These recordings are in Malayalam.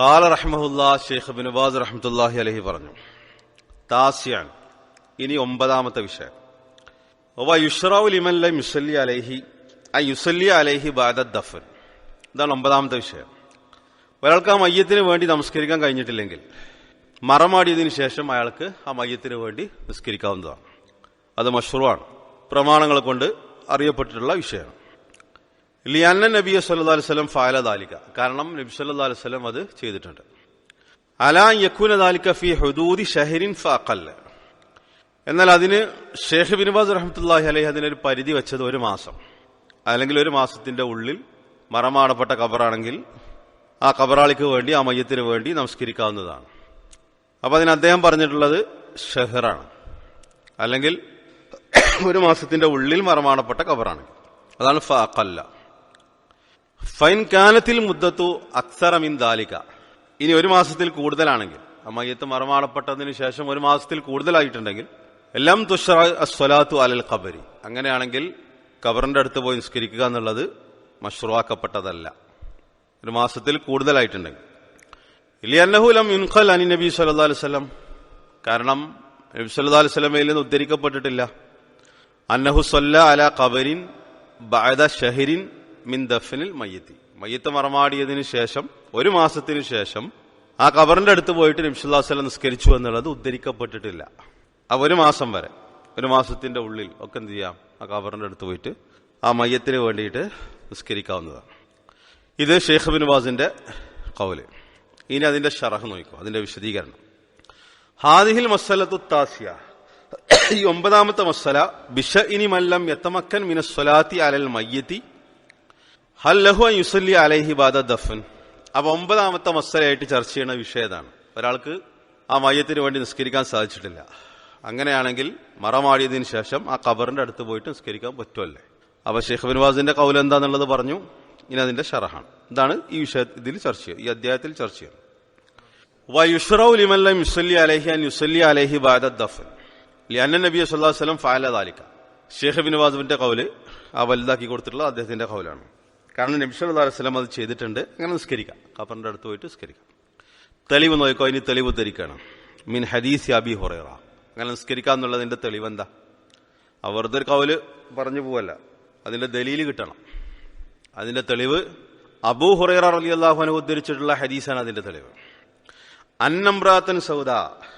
കാല റഹ്മുല്ലാ ഷെയ്ഖ് ബിനുബാസ് റഹ്മത്തുല്ലാഹി അലഹി പറഞ്ഞു. താസ്യാൻ ഇനി ഒമ്പതാമത്തെ വിഷയം. ഒവ ലിമൻ ലം യുസല്ലി അലൈഹി ആ യുസല്ലി അലൈഹി ബാദ ദഫൻ. ഇതാണ് ഒമ്പതാമത്തെ വിഷയം. ഒരാൾക്ക് ആ മയ്യത്തിന് വേണ്ടി നമസ്കരിക്കാൻ കഴിഞ്ഞിട്ടില്ലെങ്കിൽ മറമാടിയതിനു ശേഷം അയാൾക്ക് ആ മയ്യത്തിന് വേണ്ടി നിസ്കരിക്കാവുന്നതാണ്. അത് മഷ്റൂവാണ് പ്രമാണങ്ങൾ കൊണ്ട് അറിയപ്പെട്ടിട്ടുള്ള വിഷയമാണ്. ലിയാന്ന നബി സല്ലാ അലൈവലം ഫാല ദാലിക. കാരണം നബി സല്ലാ സ്വലം അത് ചെയ്തിട്ടുണ്ട്. അലാ യക്കൂന ദാലിക ഫി ഹുദൂദി ഷഹരിൻ ഫാഖല്ല എന്നാൽ അതിന് ഷേഖ് ബിൻബാസ് റഹ്മത്തുല്ലാഹി അലൈഹി അതിനൊരു പരിധി വെച്ചത് ഒരു മാസം. അല്ലെങ്കിൽ ഒരു മാസത്തിന്റെ ഉള്ളിൽ മറമാടപ്പെട്ട കബറാണെങ്കിൽ ആ കബറാളിക്ക് വേണ്ടി ആ മയ്യത്തിന് വേണ്ടി നമസ്കരിക്കാവുന്നതാണ്. അപ്പം അതിന് അദ്ദേഹം പറഞ്ഞിട്ടുള്ളത് ഷെഹറാണ്. അല്ലെങ്കിൽ ഒരു മാസത്തിന്റെ ഉള്ളിൽ മറമാടപ്പെട്ട കബറാണ് അതാണ് ഫഅഖല്ല. ഫൈൻ കാനത്തിൽ മുദ്ദത്തു അക്സറമിൻ ദാലിക. ഇനി ഒരു മാസത്തിൽ കൂടുതലാണെങ്കിൽ. അമ്മയത്ത് മറമാടപ്പെട്ടതിന് ശേഷം ഒരു മാസത്തിൽ കൂടുതലായിട്ടുണ്ടെങ്കിൽ. എല്ലാം തുഷറത്തു അലൽ ഖബരി. അങ്ങനെയാണെങ്കിൽ ഖബറിന്റെ അടുത്ത് പോയി നിസ്കരിക്കുക എന്നുള്ളത് മഷ്റൂവാക്കപ്പെട്ടതല്ല. ഒരു മാസത്തിൽ കൂടുതലായിട്ടുണ്ടെങ്കിൽ. ഇലിയന്നഹുലം ഇൻഖൽ അനി നബി സല്ലാ അലുവല്ലം കാരണം നബി സല്ലാ അലുവല്ലമയിൽ നിന്ന് ഉദ്ധരിക്കപ്പെട്ടിട്ടില്ല. അന്നഹു സൊല്ല അല ഖബരിൻ ബഅദ ഷഹരിൻ മിൻ മയ്യത്തി. മയ്യത്ത് മറമാടിയതിനു ശേഷം ഒരു മാസത്തിനു ശേഷം ആ കബറിന്റെ അടുത്ത് പോയിട്ട് നബ്സുല്ലാസ്ലം നിസ്കരിച്ചു എന്നുള്ളത് ഉദ്ധരിക്കപ്പെട്ടിട്ടില്ല. ആ ഒരു മാസം വരെ ഒരു മാസത്തിന്റെ ഉള്ളിൽ ഒക്കെ എന്ത് ചെയ്യാം? ആ കബറിന്റെ അടുത്ത് പോയിട്ട് ആ മയ്യത്തിന് വേണ്ടിയിട്ട് നിസ്കരിക്കാവുന്നതാണ്. ഇത് ഷെയ്ഖ് ബിൻ ബാസിന്റെ കൗൽ ഇനി അതിന്റെ ഷറഹ് നോക്കും അതിന്റെ വിശദീകരണം. ഹാദിഹിൽ മസലത്തു താസിയ ഈ ഒമ്പതാമത്തെ മസല ബിഷ ഇനി മല്ലം യത്തമക്കൻ മിനസ്വലാത്തി അലൽ മയ്യത്തി ഹല്ലഹു യുസല്ലി അലൈഹി ബാദ ദഫൻ. അപ്പൊ ഒമ്പതാമത്തെ മസലയായിട്ട് ചർച്ച ചെയ്യുന്ന വിഷയതാണ് ഒരാൾക്ക് ആ മയ്യത്തിന് വേണ്ടി നിസ്കരിക്കാൻ സാധിച്ചിട്ടില്ല. അങ്ങനെയാണെങ്കിൽ മറമാടിയതിന് ശേഷം ആ കബറിന്റെ അടുത്ത് പോയിട്ട് നിസ്കരിക്കാൻ പറ്റുമല്ലേ? അപ്പൊ ഷെയ്ഖ് ബിൻവാസിന്റെ കൗൽ എന്താന്നുള്ളത് പറഞ്ഞു. ഇനി അതിന്റെ ഷറഹാണ്. ഇതാണ് ഈ വിഷയ ഇതിൽ ചർച്ച ചെയ്യുക. ഈ അധ്യായത്തിൽ ചർച്ച ചെയ്യുന്നത്. വയുഷ്റൌ ലിമല്ലം യുസല്ലി അലഹി അൻ യുസല്ലി അലഹി ബാദ ദഫൻ. ലിയന്ന നബി സല്ലാ വസ്ലം ഷേഖ് ബിൻ കൗൽ ആ വലുതാക്കി കൊടുത്തിട്ടുള്ള അദ്ദേഹത്തിന്റെ കൗലാണ്. കാരണം നബി സല്ലാ വസ്ലം അത് ചെയ്തിട്ടുണ്ട്. അങ്ങനെ നിസ്കരിക്കാം. കപ്പറിന്റെ അടുത്ത് പോയിട്ട് നിസ്കരിക്കാം. തെളിവ് നോക്കോ ഇനി തെളിവ് ധരിക്കണം മീൻ ഹദീസ് അബി ഹുറൈറ. അങ്ങനെ നിസ്കരിക്കുക തെളിവ് എന്താ? അവർ ഒരു കൗൽ പറഞ്ഞു പോവല്ല. അതിന്റെ ദലീൽ കിട്ടണം. അതിന്റെ തെളിവ് അബൂ ഹുറൈറ അലി അള്ളാഹുനെ ഉദ്ധരിച്ചിട്ടുള്ള ഹദീസാണ് അതിന്റെ തെളിവ്. അന്നംറാത്തൻ സൗദ.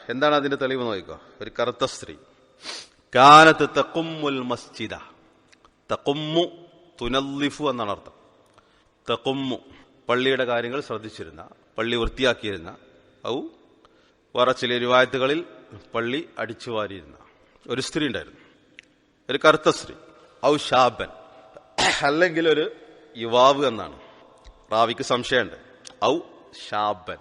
എന്താണ് അതിന്റെ തെളിവ് നോക്കിക്കോ ഒരു കറുത്ത സ്ത്രീ. കാനത്ത് തക്കുമ്മുൽ മസ്ജിദ. തക്കുമ്മു തുനല്ലിഫു എന്നാണ് അർത്ഥം. തക്കുമ്മു പള്ളിയുടെ കാര്യങ്ങൾ ശ്രദ്ധിച്ചിരുന്ന പള്ളി വൃത്തിയാക്കിയിരുന്ന ഔ വേറെ ചില രൂപായത്തുകളിൽ പള്ളി അടിച്ചു വാരിയിരുന്ന ഒരു സ്ത്രീ ഉണ്ടായിരുന്നു. ഒരു കറുത്ത സ്ത്രീ ഔ ഷാബൻ. അല്ലെങ്കിൽ ഒരു യുവാവ് എന്നാണ്. റാവിക്ക് സംശയമുണ്ട്. ഔ ഷാബൻ.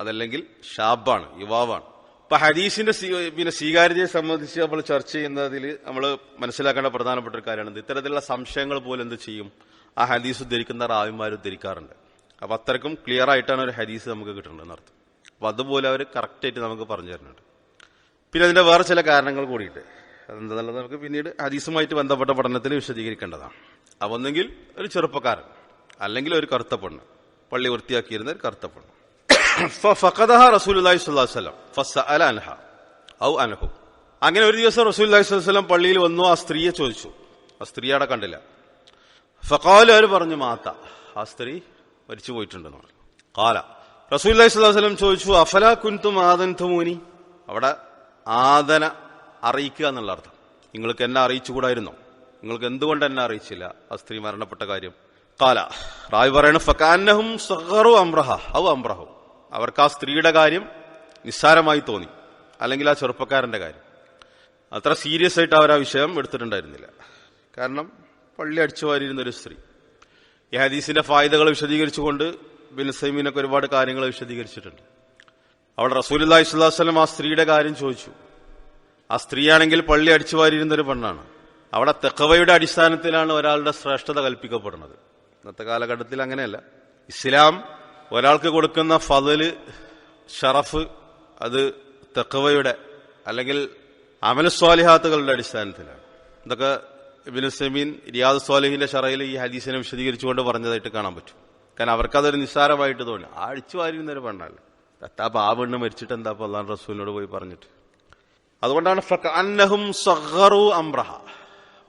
അതല്ലെങ്കിൽ ഷാബാണ് യുവാവാണ്. ഇപ്പൊ ഹദീസിന്റെ പിന്നെ സ്വീകാര്യതയെ സംബന്ധിച്ച് നമ്മൾ ചർച്ച ചെയ്യുന്നതിൽ നമ്മൾ മനസ്സിലാക്കേണ്ട പ്രധാനപ്പെട്ട ഒരു കാര്യമാണ് ഇത്തരത്തിലുള്ള സംശയങ്ങൾ പോലും എന്ത് ചെയ്യും? ആ ഹദീസ് ഉദ്ധരിക്കുന്ന റാവിമാർ ഉദ്ധരിക്കാറുണ്ട്. അപ്പൊ അത്രക്കും ക്ലിയർ ആയിട്ടാണ് ഒരു ഹദീസ് നമുക്ക് കിട്ടുന്നത് എന്നർത്ഥം. അപ്പൊ അതുപോലെ അവർ കറക്റ്റ് ആയിട്ട് നമുക്ക് പറഞ്ഞു തരുന്നുണ്ട്. പിന്നെ അതിന്റെ വേറെ ചില കാരണങ്ങൾ കൂടിയിട്ട് അതെന്താണെന്നുള്ളത് നമുക്ക് പിന്നീട് ഹദീസുമായിട്ട് ബന്ധപ്പെട്ട പഠനത്തിൽ വിശദീകരിക്കേണ്ടതാണ്. അപ്പൊ ഒന്നെങ്കിൽ ഒരു ചെറുപ്പക്കാരൻ അല്ലെങ്കിൽ ഒരു കറുത്ത പെണ്ണ്. പള്ളി വൃത്തിയാക്കിയിരുന്ന ഒരു കറുത്ത പെണ്ണ്. ഫഖദഹ അലൈഹി വസല്ലം. ഔ അങ്ങനെ ഒരു ദിവസം റസൂലുള്ളാഹി സ്വല്ലല്ലാഹു അലൈഹി വസല്ലം പള്ളിയിൽ വന്നു ആ സ്ത്രീയെ ചോദിച്ചു. ആ സ്ത്രീ കണ്ടില്ല. ഫഖാല അവർ പറഞ്ഞു മാത്ത ആ സ്ത്രീ മരിച്ചു പോയിട്ടുണ്ടെന്ന് പറഞ്ഞു. കാല അലൈഹി വസല്ലം ചോദിച്ചു അഫല കുൻതും ആദൻതുമൂനി? അവിടെ ആദന അറിയിക്കുക എന്നുള്ള അർത്ഥം. നിങ്ങൾക്ക് എന്നെ അറിയിച്ചുകൂടായിരുന്നോ? നിങ്ങൾക്ക് എന്തുകൊണ്ട് എന്നെ അറിയിച്ചില്ല? ആ സ്ത്രീ മരണപ്പെട്ട കാര്യം. കാല റായ് പറയണ ഫക്കാന്നഹും സഹറു അമ്രഹ ഔ അമ്രഹു അവർക്ക് ആ സ്ത്രീയുടെ കാര്യം നിസ്സാരമായി തോന്നി. അല്ലെങ്കിൽ ആ ചെറുപ്പക്കാരന്റെ കാര്യം. അത്ര സീരിയസ് ആയിട്ട് അവർ ആ വിഷയം എടുത്തിട്ടുണ്ടായിരുന്നില്ല. കാരണം പള്ളി അടിച്ചു വാരിയിരുന്ന ഒരു സ്ത്രീ. ഈ ഹദീസിന്റെ ഫായ്ദകൾ വിശദീകരിച്ചുകൊണ്ട് ബിൻ സൈമീനൊക്കെ ഒരുപാട് കാര്യങ്ങൾ വിശദീകരിച്ചിട്ടുണ്ട്. അവിടെ റസൂലി ഇസ്ലാസ്ലം ആ സ്ത്രീയുടെ കാര്യം ചോദിച്ചു. ആ സ്ത്രീയാണെങ്കിൽ പള്ളി അടിച്ചു വാരിയിരുന്ന ഒരു പെണ്ണാണ്. അവിടെ തെക്കവയുടെ അടിസ്ഥാനത്തിലാണ് ഒരാളുടെ ശ്രേഷ്ഠത കൽപ്പിക്കപ്പെടുന്നത്. ഇന്നത്തെ കാലഘട്ടത്തിൽ അങ്ങനെയല്ല. ഇസ്ലാം ഒരാൾക്ക് കൊടുക്കുന്ന ഫതൽ ഷറഫ് അത് തെക്കവയുടെ അല്ലെങ്കിൽ അമലസ്വാലിഹാത്തുകളുടെ അടിസ്ഥാനത്തിലാണ്. ഇതൊക്കെ ഇബിൻ സെമീൻ റിയാദ് സ്വാലിഹിന്റെ ഷറയിൽ ഈ ഹദീസിനെ വിശദീകരിച്ചുകൊണ്ട് പറഞ്ഞതായിട്ട് കാണാൻ പറ്റും. കാരണം അവർക്കതൊരു നിസ്സാരമായിട്ട് തോന്നി. അടിച്ചു വാരിന്നൊരു പെണ്ണല്ല തത്താപ്പ് ആ പെണ്ണ് മരിച്ചിട്ട് എന്താ അള്ളാൻ റസൂലിനോട് പോയി പറഞ്ഞിട്ട്? അതുകൊണ്ടാണ് അന്നഹും സഹറു അംറഹ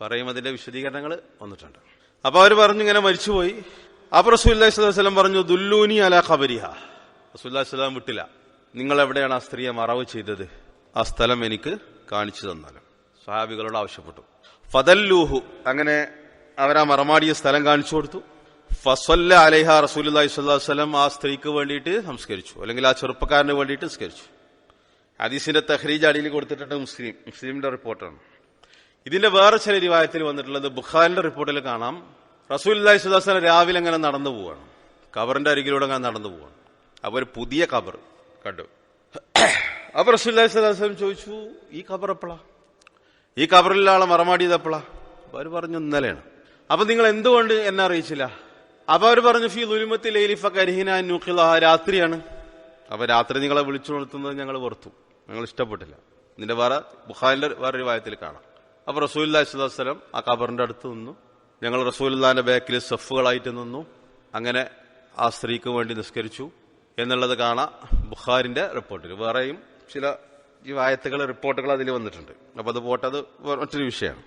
പറയും അതിന്റെ വിശദീകരണങ്ങൾ വന്നിട്ടുണ്ട്. അപ്പൊ അവർ പറഞ്ഞു ഇങ്ങനെ മരിച്ചുപോയി. അപ്പൊ റസൂല്ലി സ്വലം പറഞ്ഞു ദുല്ലൂനി അല ഖബരിഹ. റസൂല്ലാ സ്വലാം വിട്ടില്ല. നിങ്ങൾ എവിടെയാണ് ആ സ്ത്രീയെ മറവ് ചെയ്തത്? ആ സ്ഥലം എനിക്ക് കാണിച്ചു തന്നാലും. സഹാബികളോട് ആവശ്യപ്പെട്ടു. ഫതല്ലൂഹു അങ്ങനെ അവരാ മറമാടിയ സ്ഥലം കാണിച്ചു കൊടുത്തു. ഫസല്ല അലൈഹ റസൂലി സ്വല്ലാസ്ലം ആ സ്ത്രീക്ക് വേണ്ടിയിട്ട് സംസ്കരിച്ചു. അല്ലെങ്കിൽ ആ ചെറുപ്പക്കാരന് വേണ്ടിയിട്ട് സംസ്കരിച്ചു. ഹദീസിന്റെ തഹ്രീജ് അടിയിൽ കൊടുത്തിട്ടുണ്ട് മുസ്ലിം. മുസ്ലിമിന്റെ റിപ്പോർട്ടാണ്. ഇതിന്റെ വേറെ ചില രീവായത്തിൽ വന്നിട്ടുള്ളത് ബുഖാലിന്റെ റിപ്പോർട്ടിൽ കാണാം. റസൂൽ സുദാസന രാവിലെ അങ്ങനെ നടന്നു പോവാണ്. കബറിന്റെ അരികിലൂടെ അങ്ങനെ നടന്നു പോവാണ്. അപ്പൊ ഒരു പുതിയ കബർ കണ്ടു. അപ്പൊ റസൂൽ സ്വല്ലാസ്ലം ചോദിച്ചു ഈ കബർ എപ്പോഴാ ഈ കബറിലുള്ള ആളെ മറമാടിയത് എപ്പോഴാ അപ്പൊ അവർ പറഞ്ഞു ഇന്നലെയാണ്. അപ്പൊ നിങ്ങൾ എന്തുകൊണ്ട് എന്നെ അറിയിച്ചില്ല? അപ്പൊ അവർ പറഞ്ഞു ഫി ദുലിമത്തി ലൈലിഫ കരിഹിന നൂഖില രാത്രിയാണ്. അപ്പൊ രാത്രി നിങ്ങളെ വിളിച്ചു നിർത്തുന്നത് ഞങ്ങൾ വെറുത്തു. ഞങ്ങൾ ഇഷ്ടപ്പെട്ടില്ല. നിന്റെ വേറെ ബുഖാലിന്റെ വേറെ വായത്തിൽ കാണാം. അപ്പൊ റസൂല്ലാ സ്വലം ആ കബറിന്റെ അടുത്ത് നിന്നു. ഞങ്ങൾ റസൂല്ലാന്റെ ബാക്കിൽ സഫുകളായിട്ട് നിന്നു. അങ്ങനെ ആ സ്ത്രീക്ക് വേണ്ടി നിസ്കരിച്ചു. എന്നുള്ളത് കാണാം ബുഖാരിന്റെ റിപ്പോർട്ടിൽ വേറെയും ചില ഈ വായത്തുകൾ റിപ്പോർട്ടുകൾ അതിൽ വന്നിട്ടുണ്ട്. അപ്പൊ അത് പോട്ടത് മറ്റൊരു വിഷയമാണ്.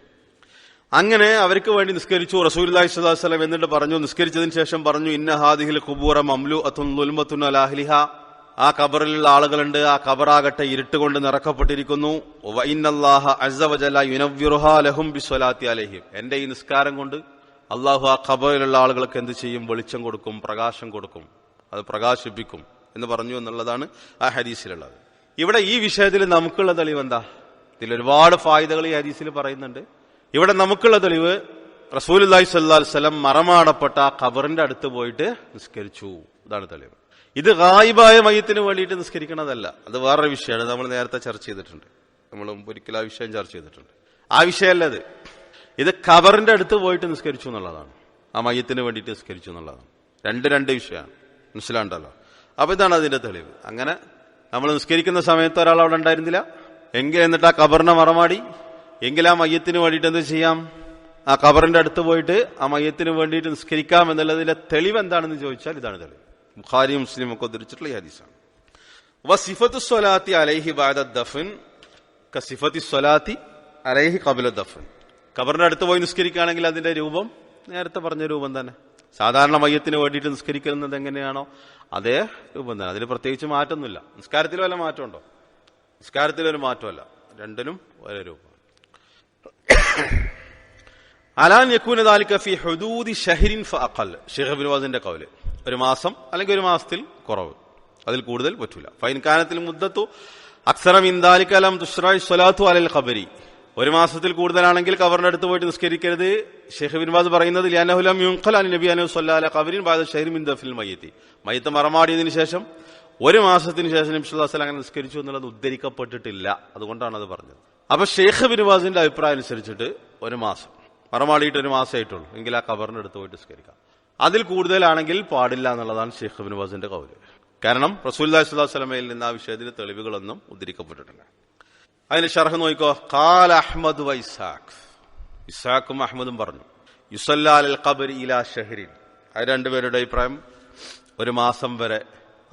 അങ്ങനെ അവർക്ക് വേണ്ടി നിസ്കരിച്ചു. റസൂലി സ്വലാസ്ലം എന്നിട്ട് പറഞ്ഞു നിസ്കരിച്ചതിന് ശേഷം പറഞ്ഞു ഇന്ന ഹാദിഹിൽ കുബൂറ മംലു അതുൽമത്തുൻ അലാഹ്ലിഹ ആ കബറിലുള്ള ആളുകളുണ്ട്. ആ കബറാകട്ടെ ഇരുട്ട് കൊണ്ട് നിറക്കപ്പെട്ടിരിക്കുന്നു എന്റെ ഈ നിസ്കാരം കൊണ്ട് അള്ളാഹു ആ കബറിലുള്ള ആളുകൾക്ക് എന്ത് ചെയ്യും? വെളിച്ചം കൊടുക്കും പ്രകാശം കൊടുക്കും. അത് പ്രകാശിപ്പിക്കും എന്ന് പറഞ്ഞു എന്നുള്ളതാണ് ആ ഹദീസിലുള്ളത്. ഇവിടെ ഈ വിഷയത്തിൽ നമുക്കുള്ള തെളിവ് എന്താ? ഇതിൽ ഒരുപാട് ഫായുതകൾ ഈ ഹദീസിൽ പറയുന്നുണ്ട്. ഇവിടെ നമുക്കുള്ള തെളിവ് റസൂൽ അലൈഹി സ്വല്ലാസ്ലം മറമാടപ്പെട്ട ആ ഖബറിന്റെ അടുത്ത് പോയിട്ട് നിസ്കരിച്ചു. ഇതാണ് തെളിവ്. ഇത് ഗായിബായ മയത്തിന് വേണ്ടിയിട്ട് നിസ്കരിക്കണതല്ല. അത് വേറൊരു വിഷയമാണ്. നമ്മൾ നേരത്തെ ചർച്ച ചെയ്തിട്ടുണ്ട്. നമ്മൾ ഒരിക്കലും ആ വിഷയം ചർച്ച ചെയ്തിട്ടുണ്ട്. ആ വിഷയമല്ല അത് ഇത് ഖബറിന്റെ അടുത്ത് പോയിട്ട് നിസ്കരിച്ചു എന്നുള്ളതാണ്. ആ മയത്തിന് വേണ്ടിയിട്ട് നിസ്കരിച്ചു എന്നുള്ളതാണ്. രണ്ട് രണ്ട് വിഷയമാണ്. മനസ്സിലാണ്ടല്ലോ? അപ്പൊ ഇതാണ് അതിന്റെ തെളിവ്. അങ്ങനെ നമ്മൾ നിസ്കരിക്കുന്ന സമയത്ത് ഒരാൾ അവിടെ ഉണ്ടായിരുന്നില്ല. എങ്കിൽ എന്നിട്ട് ആ കബറിനെ മറമാടി. എങ്കിൽ ആ മയ്യത്തിന് വേണ്ടിയിട്ട് എന്ത് ചെയ്യാം? ആ കബറിന്റെ അടുത്ത് പോയിട്ട് ആ മയ്യത്തിന് വേണ്ടിയിട്ട് നിസ്കരിക്കാം എന്നുള്ളതിലെ തെളിവ് എന്താണെന്ന് ചോദിച്ചാൽ ഇതാണ് തെളിവ്. ബുഖാരി മുസ്ലിം ഒക്കെ ഉദ്ധരിച്ചിട്ടുള്ള ഹദീസാണ്. അലൈഹി ബാദ ദഫൻ അലൈഹി ഖബറിന്റെ അടുത്ത് പോയി നിസ്കരിക്കുകയാണെങ്കിൽ അതിന്റെ രൂപം നേരത്തെ പറഞ്ഞ രൂപം തന്നെ. സാധാരണ മയ്യത്തിന് വേണ്ടിയിട്ട് നിസ്കരിക്കുന്നത് എങ്ങനെയാണോ അതേ രൂപം തന്നെ. അതിൽ പ്രത്യേകിച്ച് മാറ്റമൊന്നുമില്ല നിസ്കാരത്തിൽ വല്ല മാറ്റമുണ്ടോ? നിസ്കാരത്തിൽ ഒരു മാറ്റമല്ല. രണ്ടിനും ഒരേ രൂപം. അലാൻ യക്കൂന ദാലിക ഫി ഹുദൂദി ഷഹരിൻ ഫഅഖൽ ഷെയ്ഖ് ബിൻവാസിന്റെ കൗൽ. ഒരു മാസം അല്ലെങ്കിൽ ഒരു മാസത്തിൽ കുറവ്. അതിൽ കൂടുതൽ പറ്റൂല. ഫൈൻ കാനത്തിൽ മുദ്ദത്തു അക്സറം ഇന്ദാലിക്കലം തുഷ്റായ് സ്വലാത്തു അലൽ ഖബരി. ഒരു മാസത്തിൽ കൂടുതലാണെങ്കിൽ കവറിന്റെ അടുത്ത് പോയിട്ട് നിസ്കരിക്കരുത്. ഷെയ്ഖ് ബിൻബാസ് പറയുന്നത് ബാദ മിൻ ദഫിൽ മയ്യത്തി. മയ്യത്ത് മറമാടിയതിനു ശേഷം ഒരു മാസത്തിന് ശേഷം നബി സല്ലല്ലാഹു അലൈഹി അങ്ങനെ നിസ്കരിച്ചു എന്നുള്ളത് ഉദ്ധരിക്കപ്പെട്ടിട്ടില്ല. അതുകൊണ്ടാണ് അത് പറഞ്ഞത്. അപ്പൊ ഷെയ്ഖ് ബിൻബാസിന്റെ അഭിപ്രായം അനുസരിച്ചിട്ട് ഒരു മാസം. മറമാടിയിട്ട് ഒരു മാസമായിട്ടുള്ളൂ എങ്കിൽ ആ കവറിന്റെ അടുത്ത് പോയിട്ട് നിസ്കരിക്കാം. അതിൽ കൂടുതലാണെങ്കിൽ പാടില്ല എന്നുള്ളതാണ് ഷെയ്ഖ് ബിൻബാസിന്റെ കൗര് കാരണം റസൂല്ലാ സ്വലമയിൽ നിന്ന് ആ വിഷയത്തിൽ തെളിവുകളൊന്നും ഉദ്ധരിക്കപ്പെട്ടിട്ടില്ല. അതിന് ഷർഹ് നോക്കിക്കോ. കാൽ അഹമ്മദ് വൈസാഖ് ഇസാഖ് അഹമ്മദും പറഞ്ഞു. യുസല്ലാൽ ഖബർ ഇലാ ഷഹരിൻ. അത് രണ്ടുപേരുടെ അഭിപ്രായം. ഒരു മാസം വരെ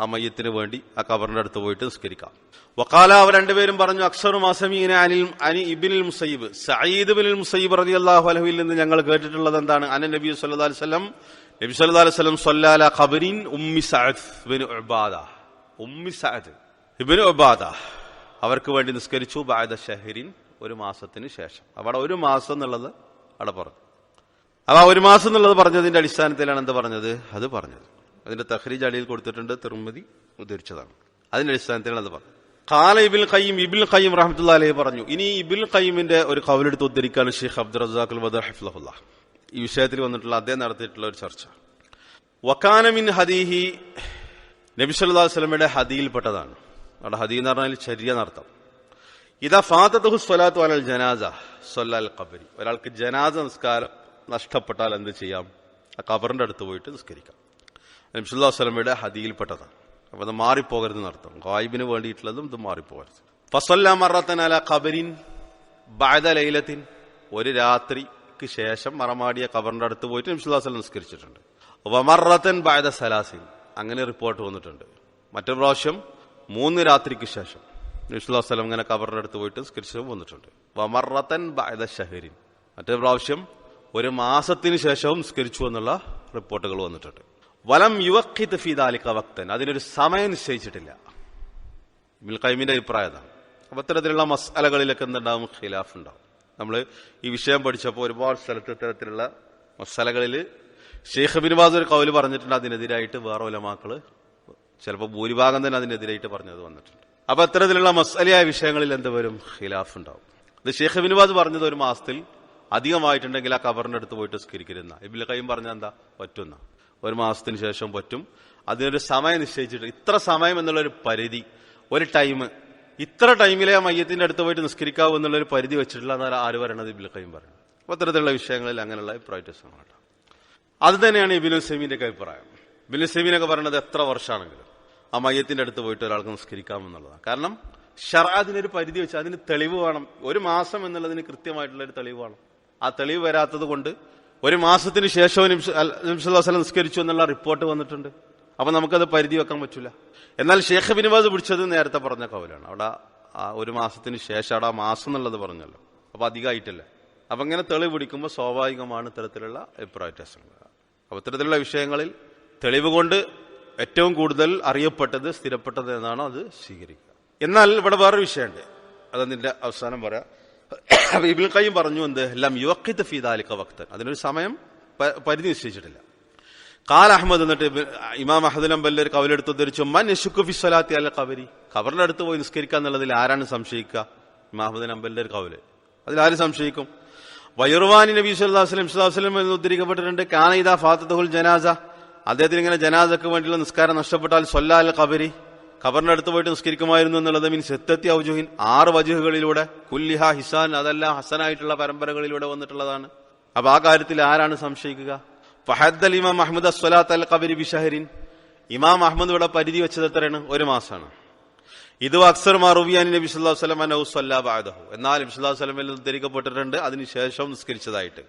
ആ മയ്യത്തിന് വേണ്ടി ആ ഖബറിന്റെ അടുത്ത് പോയിട്ട് നിസ്കരിക്കാം. വക്കാല അവർ രണ്ടുപേരും പറഞ്ഞു അക്സറു മാസമീന അനിൽ അനി ഇബിനിൽ മുസൈബ് സയ്യിദ് ബിനിൽ മുസൈബ് റതി അള്ളാഹു അലഹുവിൽ നിന്ന് ഞങ്ങൾ കേട്ടിട്ടുള്ളത് എന്താണ്? അന നബി അലൈഹി വസല്ലം നബി സല്ലല്ലാഹു അലൈഹി സൊല്ലാല ഖബരിൻ ഉമ്മി സഅദ് ഉബാദ. ഉമ്മി സഅദ് ഇബിൻ ഉബാദ. അവർക്ക് വേണ്ടി നിസ്കരിച്ചു. ബാദ ഷഹരിൻ ഒരു മാസത്തിന് ശേഷം. അവിടെ ഒരു മാസം എന്നുള്ളത് അവിടെ പറഞ്ഞു. അപ്പൊ ആ ഒരു മാസം എന്നുള്ളത് പറഞ്ഞതിന്റെ അടിസ്ഥാനത്തിലാണ് എന്ത് പറഞ്ഞത്? അത് പറഞ്ഞത്. അതിന്റെ തഹ്രീജ് അടിയിൽ കൊടുത്തിട്ടുണ്ട്. തിരുമതി ഉദ്ധരിച്ചതാണ്. അതിന്റെ അടിസ്ഥാനത്തിലാണ് അത് പറഞ്ഞത്. കാല ഇബിൽ ഖയ്യം ഇബിൽ ഖയ്യം റഹ്മത്തുള്ള അലഹി പറഞ്ഞു. ഇനി ഇബിൽ ഖയ്യമിന്റെ ഒരു കവലെടുത്ത് ഉദ്ധരിക്കാണ് ഷെയ്ഖ് അബ്ദുൽ റസാഖുൽ വദർ ഹഫ്ലഹുല്ല ഈ വിഷയത്തിൽ വന്നിട്ടുള്ള അദ്ദേഹം നടത്തിയിട്ടുള്ള ഒരു ചർച്ച. വക്കാനമിൻ ഹദീഹി നബി സല്ലല്ലാഹു അലൈഹി വസല്ലമയുടെ ഹദിയിൽപ്പെട്ടതാണ് അവിടെ ഹദീ എന്ന് പറഞ്ഞാൽ ചര്യ നടത്തം ഇതാ ഫാത്തഹു സ്വലാത്തു അലൽ ജനാസ സൊല്ലാൽ കബരി ഒരാൾക്ക് ജനാസ നിസ്കാരം നഷ്ടപ്പെട്ടാൽ എന്ത് ചെയ്യാം? ആ കബറിന്റെ അടുത്ത് പോയിട്ട് നിസ്കരിക്കാം. നബി സല്ലല്ലാഹു അലൈഹി വസല്ലമയുടെ ഹദിയിൽപ്പെട്ടതാണ് അപ്പൊ അത് മാറിപ്പോകരുത് നടത്തും ഗായിബിന് വേണ്ടിയിട്ടുള്ളതും ഇത് മാറിപ്പോകരുത്. ഫസല്ല മറത്തൻ അല ഖബരിൻ ബാദ ലൈലത്തിൻ. ഒരു രാത്രിക്ക് ശേഷം മറമാടിയ ഖബറിന്റെ അടുത്ത് പോയിട്ട് നബി സല്ലല്ലാഹു നിസ്കരിച്ചിട്ടുണ്ട്. വമറത്തൻ ബായത സലാസിൻ. അങ്ങനെ റിപ്പോർട്ട് വന്നിട്ടുണ്ട്. മറ്റൊരു പ്രാവശ്യം മൂന്ന് രാത്രിക്ക് ശേഷം നിഷുല്ലാ സ്ഥലം ഇങ്ങനെ കബറിന്റെ അടുത്ത് പോയിട്ട് സ്കരിച്ചു വന്നിട്ടുണ്ട്. വമറത്തൻ ബായത ഷഹരിൻ മറ്റൊരു പ്രാവശ്യം ഒരു മാസത്തിന് ശേഷവും സ്കരിച്ചു എന്നുള്ള റിപ്പോർട്ടുകൾ വന്നിട്ടുണ്ട്. വലം യുവക്കിത് ഫീദാലിക്ക വക്തൻ അതിനൊരു സമയം നിശ്ചയിച്ചിട്ടില്ല. ഇബിൽ കൈമിന്റെ അഭിപ്രായതാണ് അപ്പൊ ഇത്തരത്തിലുള്ള മസാലകളിലൊക്കെ എന്തുണ്ടാവും? ഖിലാഫ് ഉണ്ടാവും. നമ്മൾ ഈ വിഷയം പഠിച്ചപ്പോൾ ഒരുപാട് സ്ഥലത്ത് ഇത്തരത്തിലുള്ള മസാലകളിൽ ഷെയ്ഖ് ബിൻബാസ് ഒരു കൗൽ പറഞ്ഞിട്ടുണ്ട് അതിനെതിരായിട്ട് വേറെ ഉലമാക്കൾ ചിലപ്പോൾ ഭൂരിഭാഗം തന്നെ അതിനെതിരായിട്ട് പറഞ്ഞത് വന്നിട്ടുണ്ട്. അപ്പൊ അത്തരത്തിലുള്ള മസാലയായ വിഷയങ്ങളിൽ എന്ത് ഖിലാഫ് ഉണ്ടാവും. ഇത് ഷെയ്ഖ് ബിൻബാസ് പറഞ്ഞത് ഒരു മാസത്തിൽ അധികമായിട്ടുണ്ടെങ്കിൽ ആ കബറിന്റെ അടുത്ത് പോയിട്ട് സ്കരിക്കരുന്ന ഇബിൽ കൈം പറഞ്ഞ എന്താ? പറ്റുന്ന ഒരു മാസത്തിന് ശേഷം പറ്റും. അതിനൊരു സമയം നിശ്ചയിച്ചിട്ട് ഇത്ര സമയം എന്നുള്ള ഒരു പരിധി ഒരു ടൈം ഇത്ര ടൈമിലെ ആ മയ്യത്തിന്റെ അടുത്ത് പോയിട്ട് നിസ്കരിക്കാവൂ എന്നുള്ളൊരു പരിധി വെച്ചിട്ടില്ല എന്നാൽ ആര് പറയണത് ഇബിൽ കൈം പറയുന്നത് അപ്പൊ അത്തരത്തിലുള്ള വിഷയങ്ങളിൽ അങ്ങനെയുള്ള അഭിപ്രായമാണ് അത് തന്നെയാണ് ഒക്കെ അഭിപ്രായം. ഇബിനു ഹുസൈമിനൊക്കെ പറയുന്നത് എത്ര വർഷമാണെങ്കിലും ആ അടുത്ത് പോയിട്ട് ഒരാൾക്ക് നിസ്കരിക്കാമെന്നുള്ളതാണ്. കാരണം ഷറാദിനൊരു പരിധി വെച്ച് അതിന് തെളിവ് വേണം. ഒരു മാസം എന്നുള്ളതിന് കൃത്യമായിട്ടുള്ള ഒരു തെളിവ് വേണം. ആ തെളിവ് വരാത്തത് കൊണ്ട് ഒരു മാസത്തിന് ശേഷവും നിംസല്ലാസ്ലം നിസ്കരിച്ചു എന്നുള്ള റിപ്പോർട്ട് വന്നിട്ടുണ്ട്. അപ്പൊ നമുക്കത് പരിധി വെക്കാൻ പറ്റില്ല എന്നാൽ ഷേഖ് ബിനിവാസ് പിടിച്ചത് നേരത്തെ പറഞ്ഞ കവലാണ് അവിടെ ആ ഒരു മാസത്തിന് ശേഷം അവിടെ ആ മാസം എന്നുള്ളത് പറഞ്ഞല്ലോ. അപ്പൊ അധികമായിട്ടല്ലേ അപ്പൊ ഇങ്ങനെ തെളിവ് പിടിക്കുമ്പോൾ സ്വാഭാവികമാണ് ഇത്തരത്തിലുള്ള അഭിപ്രായ വ്യത്യാസങ്ങൾ അപ്പൊ ഇത്തരത്തിലുള്ള വിഷയങ്ങളിൽ തെളിവ് കൊണ്ട് ഏറ്റവും കൂടുതൽ അറിയപ്പെട്ടത് സ്ഥിരപ്പെട്ടത് എന്നാണ് അത് സ്വീകരിക്കുക. എന്നാൽ ഇവിടെ വേറൊരു വിഷയമുണ്ട്. അതതിന്റെ അവസാനം പറയാം. അപ്പൊ ഇബിൽ കയ്യും പറഞ്ഞു എന്ത്? എല്ലാം യുവക്കിത്ത് ഫീദാലിക്ക വക്തൻ അതിനൊരു സമയം പരിധി നിശ്ചയിച്ചിട്ടില്ല. കാൽ അഹമ്മദ് എന്നിട്ട് ഇമാം അഹദുൽ അമ്പല്ല ഒരു കവലെടുത്ത് ഉദ്ധരിച്ചു മൻ യശുക്കു ഫി സ്വലാത്തി അല്ല കവരി ഖബറിന്റെ അടുത്ത് പോയി നിസ്കരിക്കുക എന്നുള്ളതിൽ ആരാണ് സംശയിക്കുക? ഇമാം അഹമ്മദ് അമ്പലിന്റെ ഒരു കവൽ അതിൽ ആര് സംശയിക്കും? വയറുവാനി നബി വസല്ലം വസല്ലം എന്ന് ഉദ്ധരിക്കപ്പെട്ടിട്ടുണ്ട് കാന ഇദാ ഫാത്തത്തുൽ ജനാസ. അദ്ദേഹത്തിന് ഇങ്ങനെ ജനാദക്ക് വേണ്ടിയുള്ള നിസ്കാരം നഷ്ടപ്പെട്ടാൽ സ്വല്ലാൽ കബരി ഖബറിന്റെ അടുത്ത് പോയിട്ട് നിസ്കരിക്കുമായിരുന്നു എന്നുള്ളത് മീൻസ് എത്തത്തി ഔജുഹിൻ ആറ് വജുഹുകളിലൂടെ കുല്ലിഹ ഹിസാൻ അതെല്ലാം ഹസനായിട്ടുള്ള പരമ്പരകളിലൂടെ വന്നിട്ടുള്ളതാണ്. അപ്പൊ ആ കാര്യത്തിൽ ആരാണ് സംശയിക്കുക? ഫഹദ് ഇമാം അഹമ്മദ് അസ്വലാത്ത് അൽ കബരി ബിഷഹരിൻ. ഇമാം അഹമ്മദ് ഇവിടെ പരിധി വെച്ചത് എത്രയാണ്? ഒരു മാസമാണ് ഇത് അക്സർ മാറുവിയാൻ നബി സല്ലല്ലാഹു അലൈഹി വസല്ലം അനഹു സല്ലാ എന്നാൽ നബി അലൈഹി വസല്ലം ഉദ്ധരിക്കപ്പെട്ടിട്ടുണ്ട് അതിനുശേഷം നിസ്കരിച്ചതായിട്ട്.